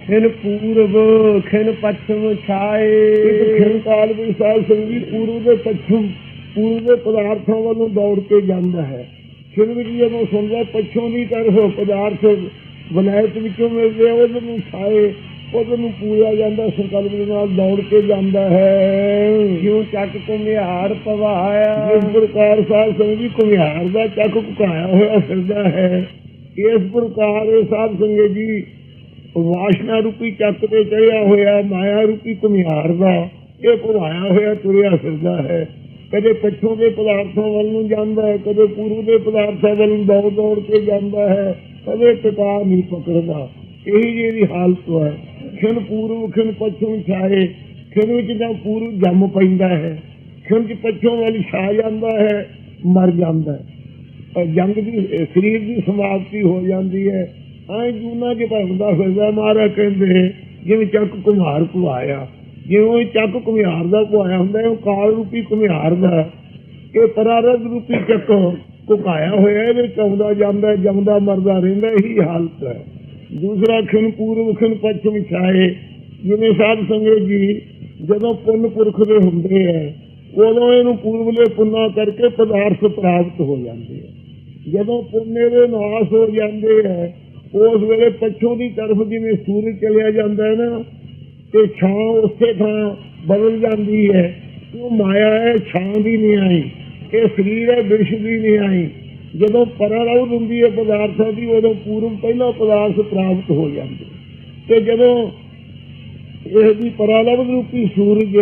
ਖਿਨ ਪੂਰਬ ਖਿਨ ਪੱਛਮ ਛਾਏ। ਖਿਣ ਕਾਲ ਵੀ ਸਾਧ ਸੰਗੀ ਪੂਰਵ ਦੇ ਪੱਛਮ ਪੂਰਵ ਦੇ ਪਦਾਰਥਾਂ ਵੱਲੋਂ ਦੌੜ ਕੇ ਜਾਂਦਾ ਹੈ। ਖਿਣ ਵਿੱਚ ਜਦੋਂ ਸੁਣਦਾ ਪੱਛੋਂ ਦੀ ਤਰਫ ਪਦਾਰਥ ਬਨਾਇਤ ਵਿੱਚੋਂ ਮਿਲਦੇ ਆ, ਛਾਏ। ਉਹਦੇ ਨੂੰ ਪੂਰਿਆ ਜਾਂਦਾ ਸੰਕਲਪ ਦੇ ਨਾਲ ਦੌੜ ਕੇ ਜਾਂਦਾ ਹੈ। ਜਿਉ ਚੱਕ ਕੁਮਿਹਾਰ ਪਵਾਇਆ। ਜਿਸ ਪ੍ਰਕਾਰ ਸਾਧ ਸੰਗੀ ਕੁਮਿਹਾਰ ਦਾ ਚੱਕ ਕੁਕਾਇਆ ਹੋਇਆ ਫਿਰਦਾ ਹੈ ਇਸ ਪ੍ਰਕਾਰ ਸਾਧ ਸੰਗਤ ਜੀ ਵਾਸ਼ਨਾ ਰੂਪੀ ਚੱਕ ਤੇ ਚੜਿਆ ਹੋਇਆ ਮਾਇਆ ਰੂਪੀ ਕੁਮਿਹਾਰ ਦਾ ਇਹ ਭੁਲਾਇਆ ਹੋਇਆ ਤੁਰਿਆ ਫਿਰਦਾ ਹੈ। ਕਦੇ ਪੱਛੋਂ ਦੇ ਪਦਾਰਥਾਂ ਵੱਲ ਨੂੰ ਜਾਂਦਾ ਹੈ ਕਦੇ ਪੂਰਵ ਦੇ ਪਦਾਰਥਾਂ ਵੱਲ ਨੂੰ ਦੌੜ ਦੌੜ ਕੇ ਜਾਂਦਾ ਹੈ ਕਦੇ ਟਿਕਾ ਨਹੀਂ ਪਕੜਦਾ। ਇਹੀ ਜਿਹੀ ਹਾਲਤ ਹੈ। ਖਿਣ ਪੂਰਵ ਖਿਣ ਪੱਛੋਂ ਛਾਏ। ਖਿਣ ਵਿੱਚ ਤਾਂ ਪੂਰਵ ਜੰਮ ਪੈਂਦਾ ਹੈ। ਖਿਣ ਚ ਪੱਛੋਂ ਵੱਲ ਛਾ ਜਾਂਦਾ ਹੈ, ਮਰ ਜਾਂਦਾ ਹੈ। ਜੰਗ ਦੀ ਸਰੀਰ ਦੀ ਸਮਾਪਤੀ ਹੋ ਜਾਂਦੀ ਹੈ। ਐ ਜੂਨਾ ਚ ਭਰਦਾ ਫਿਰਦਾ ਮਹਾਰਾਜ ਕਹਿੰਦੇ, ਜਿਵੇਂ ਚੱਕ ਕੁਮਾਰ ਪੁਆਇਆ। ਜਿਵੇਂ ਚੱਕ ਕੁਮਿਹਾਰ ਦਾ ਪੁਆਇਆ ਹੁੰਦਾ ਹੈ, ਉਹ ਕਾਲ ਰੂਪੀ ਕੁਮਿਹਾਰ ਦਾ ਇਹ ਪਰਾਰਧ ਰੂਪੀ ਚੱਕ, ਕੁਕਾਇਆ ਹੋਇਆ, ਇਹਦੇ ਵਿੱਚ ਆਉਂਦਾ ਜਾਂਦਾ ਜੰਮਦਾ ਮਰਦਾ ਰਹਿੰਦਾ ਇਹੀ ਹਾਲਤ ਹੈ। ਦੂਸਰਾ ਖਿਣ ਪੂਰਵ ਖਿਣ ਪੱਛਮ ਛਾਏ, ਜਿਵੇਂ ਸਾਧ ਸੰਗਤ ਜੀ ਜਦੋਂ ਪੁੰਨ ਪੁਰਖ ਦੇ ਹੁੰਦੇ ਹੈ ਉਦੋਂ ਇਹਨੂੰ ਪੂਰਵਲੇ ਪੁੰਨਾ ਕਰਕੇ ਪਦਾਰਥ ਪ੍ਰਾਪਤ ਹੋ ਜਾਂਦੇ ਹੈ ਜਦੋਂ ਪੁੰਨੇ ਦੇ ਨਾਸ ਹੋ ਜਾਂਦੇ ਹੈ ਉਸ ਵੇਲੇ ਪੱਛੋਂ ਦੀ ਤਰਫ ਜਿਵੇਂ ਸੂਰਜ ਚਲਿਆ ਜਾਂਦਾ ਹੈ ਨਾ, ਤੇ ਛਾਂ ਉਸੇ ਥਾਂ ਬਦਲ ਜਾਂਦੀ ਹੈ। ਉਹ ਮਾਇਆ ਹੈ, ਛਾਂ ਦੀ ਨਹੀਂ ਆਈ, ਇਹ ਸਰੀਰ ਹੈ ਵਿਸ਼ ਦੀ ਨਹੀਂ ਆਈ। ਜਦੋਂ ਪਰਾਲਉ ਹੁੰਦੀ ਹੈ ਪਦਾਰਥਾਂ ਦੀ, ਉਦੋਂ ਪੂਰਵ ਪਹਿਲਾ ਪਦਾਰਥ ਪ੍ਰਾਪਤ ਹੋ ਜਾਂਦੇ ਤੇ ਜਦੋਂ ਇਹ ਦੀ ਪਰਾਲਵ ਰੂਪੀ ਸੂਰਜ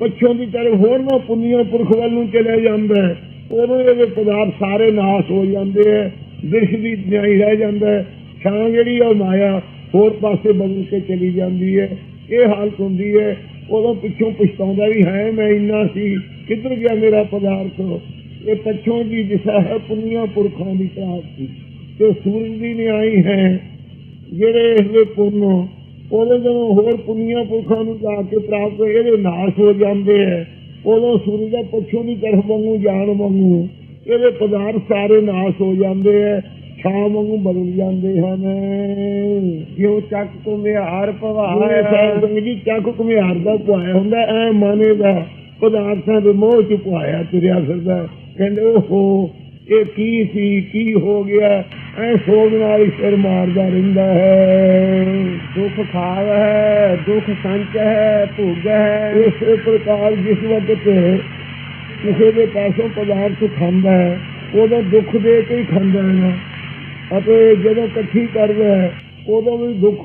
ਪੱਛੋਂ ਦੀ ਤਰਫ ਹੋਰ ਨਾ ਪੁੰਨੀਆਂ ਪੁਰਖ ਵੱਲ ਨੂੰ ਚਲਿਆ ਜਾਂਦਾ ਹੈ, ਉਦੋਂ ਇਹਦੇ ਪਦਾਰਥ ਸਾਰੇ ਨਾਸ਼ ਹੋ ਜਾਂਦੇ ਹੈ ਦ੍ਰਿਸ਼ ਦੀ ਨਹੀਂ ਰਹਿ ਜਾਂਦਾ ਛਾਂ ਜਿਹੜੀ ਆ ਉਹ ਮਾਇਆ ਹੋਰ ਪਾਸੇ ਬਦਲ ਕੇ ਚਲੀ ਜਾਂਦੀ ਹੈ। ਇਹ ਹਾਲਤ ਹੁੰਦੀ ਹੈ, ਉਦੋਂ ਪਿੱਛੋਂ ਪਛਤਾਉਂਦਾ ਵੀ ਹੈ, ਮੈਂ ਇੰਨਾ ਸੀ, ਕਿੱਧਰ ਗਿਆ ਮੇਰਾ ਪਦਾਰਥ? ਇਹ ਪੱਛੋਂ ਦੀ ਦਿਸ਼ਾ ਹੈ, ਪੁੰਨੀਆਂ ਪੁਰਖਾਂ ਦੀ ਪ੍ਰਾਪਤੀ ਤੇ ਸੂਰਜ ਦੀ ਨਿਆਈ ਹੈ, ਜਿਹੜੇ ਇਸਦੇ ਪੁੰਨ ਉਹਦੇ ਜਦੋਂ ਹੋਰ ਪੁੰਨੀਆਂ ਪੁਰਖਾਂ ਨੂੰ ਜਾ ਕੇ ਪ੍ਰਾਪਤ ਇਹਦੇ ਨਾਸ਼ ਹੋ ਜਾਂਦੇ ਹੈ। ਉਦੋਂ ਸੂਰਜ ਦਾ ਪੱਛੋਂ ਦੀ ਤਰਫ ਵਾਂਗੂ, ਜਾਣ ਵਾਂਗੂ, ਇਹਦੇ ਪਦਾਰਥ ਸਾਰੇ ਨਾਸ਼ ਹੋ ਜਾਂਦੇ ਹੈ, ਛਾਂ ਵਾਂਗੂ ਬਦਲ ਜਾਂਦੇ ਹਨ। ਕਿਉ ਚੱਕ ਕੁਮਿਹਾਰ ਹਾਏ ਭਵਾਇਆ ਸਾਹਿਬ ਸਿੰਘ ਜੀ ਚੱਕ ਘੁਮਿਆਰ ਦਾ ਪੁਆਇਆ ਹੁੰਦਾ, ਐ ਮਾਨੇ ਦਾ, ਪਦਾਰਥਾਂ ਦੇ ਮੋਹ ਚ ਪੁਆਇਆ, ਤੁਰਿਆ ਫਿਰਦਾ। ਕਹਿੰਦੇ ਓਹੋ ਇਹ ਕੀ ਸੀ ਕੀ ਹੋ ਗਿਆ? ਐ ਸੋਗ ਨਾਲ ਹੀ ਸਿਰ ਮਾਰਦਾ ਰਹਿੰਦਾ ਹੈ। ਦੁਖ ਖਾਵ ਹੈ ਦੁਖ ਸੰਚ ਹੈ ਭੁਗ ਹੈ। ਇਸੇ ਪ੍ਰਕਾਰ ਜਿਸ ਵਕਤ ਕਿਸੇ ਦੇ ਪਾਸੋਂ ਪਦਾਰਥ ਖਾਂਦਾ ਹੈ ਉਹਦਾ ਦੁੱਖ ਦੇ ਕੇ ਹੀ ਖਾਂਦਾ ਹੈ। ਅਤੇ ਜਦੋਂ ਇਕੱਠੀ ਕਰਦਾ ਹੈ ਉਦੋਂ ਵੀ ਦੁੱਖ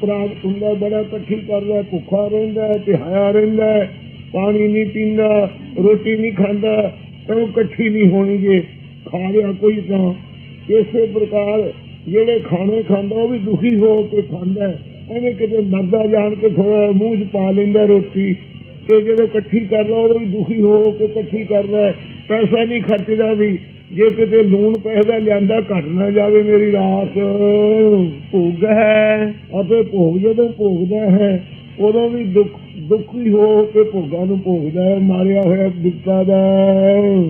ਪ੍ਰਾਪਤ ਹੁੰਦਾ ਬੜਾ ਇਕੱਠੀ ਕਰਦਾ ਭੁੱਖਾ ਰਹਿੰਦਾ ਹੈ ਤਿਹਾਇਆ ਰਹਿੰਦਾ ਪਾਣੀ ਨਹੀਂ ਪੀਂਦਾ ਰੋਟੀ ਨਹੀਂ ਖਾਂਦਾ ਤਾਂ ਉਹ ਇਕੱਠੀ ਨਹੀਂ ਹੋਣੀ ਜੇ ਖਾ ਲਿਆ ਕੋਈ ਤਾਂ। ਇਸੇ ਪ੍ਰਕਾਰ ਜਿਹੜੇ ਖਾਣੇ ਖਾਂਦਾ, ਉਹ ਵੀ ਦੁਖੀ ਹੋ ਕੇ ਖਾਂਦਾ ਐਵੇਂ ਕਿਤੇ ਮਰਦਾ ਜਾਣ ਕੇ ਥੋੜਾ ਮੂੰਹ 'ਚ ਪਾ ਲੈਂਦਾ ਰੋਟੀ ਤੇ ਜਦੋਂ ਇਕੱਠੀ ਕਰਦਾ ਉਹ ਵੀ ਦੁਖੀ ਹੋ ਕੇ ਇਕੱਠੀ ਕਰਦਾ ਪੈਸਾ ਨਹੀਂ ਖਰਚਦਾ ਵੀ, ਜੇ ਕਿਤੇ ਲੂਣ ਪੈਸਾ ਲਿਆਂਦਾ, ਘਟ ਨਾ ਜਾਵੇ ਮੇਰੀ ਰਾਤ। ਭੋਗ ਹੈ ਅਤੇ ਭੋਗ ਜਦੋਂ ਭੋਗਦਾ ਹੈ ਉਦੋਂ ਵੀ ਦੁੱਖ, ਦੁਖੀ ਹੋ ਕੇ ਭੋਗਾਂ ਨੂੰ ਭੋਗਦਾ ਹੈ ਮਾਰਿਆ ਹੋਇਆ ਦੁੱਖਾਂ ਦਾ।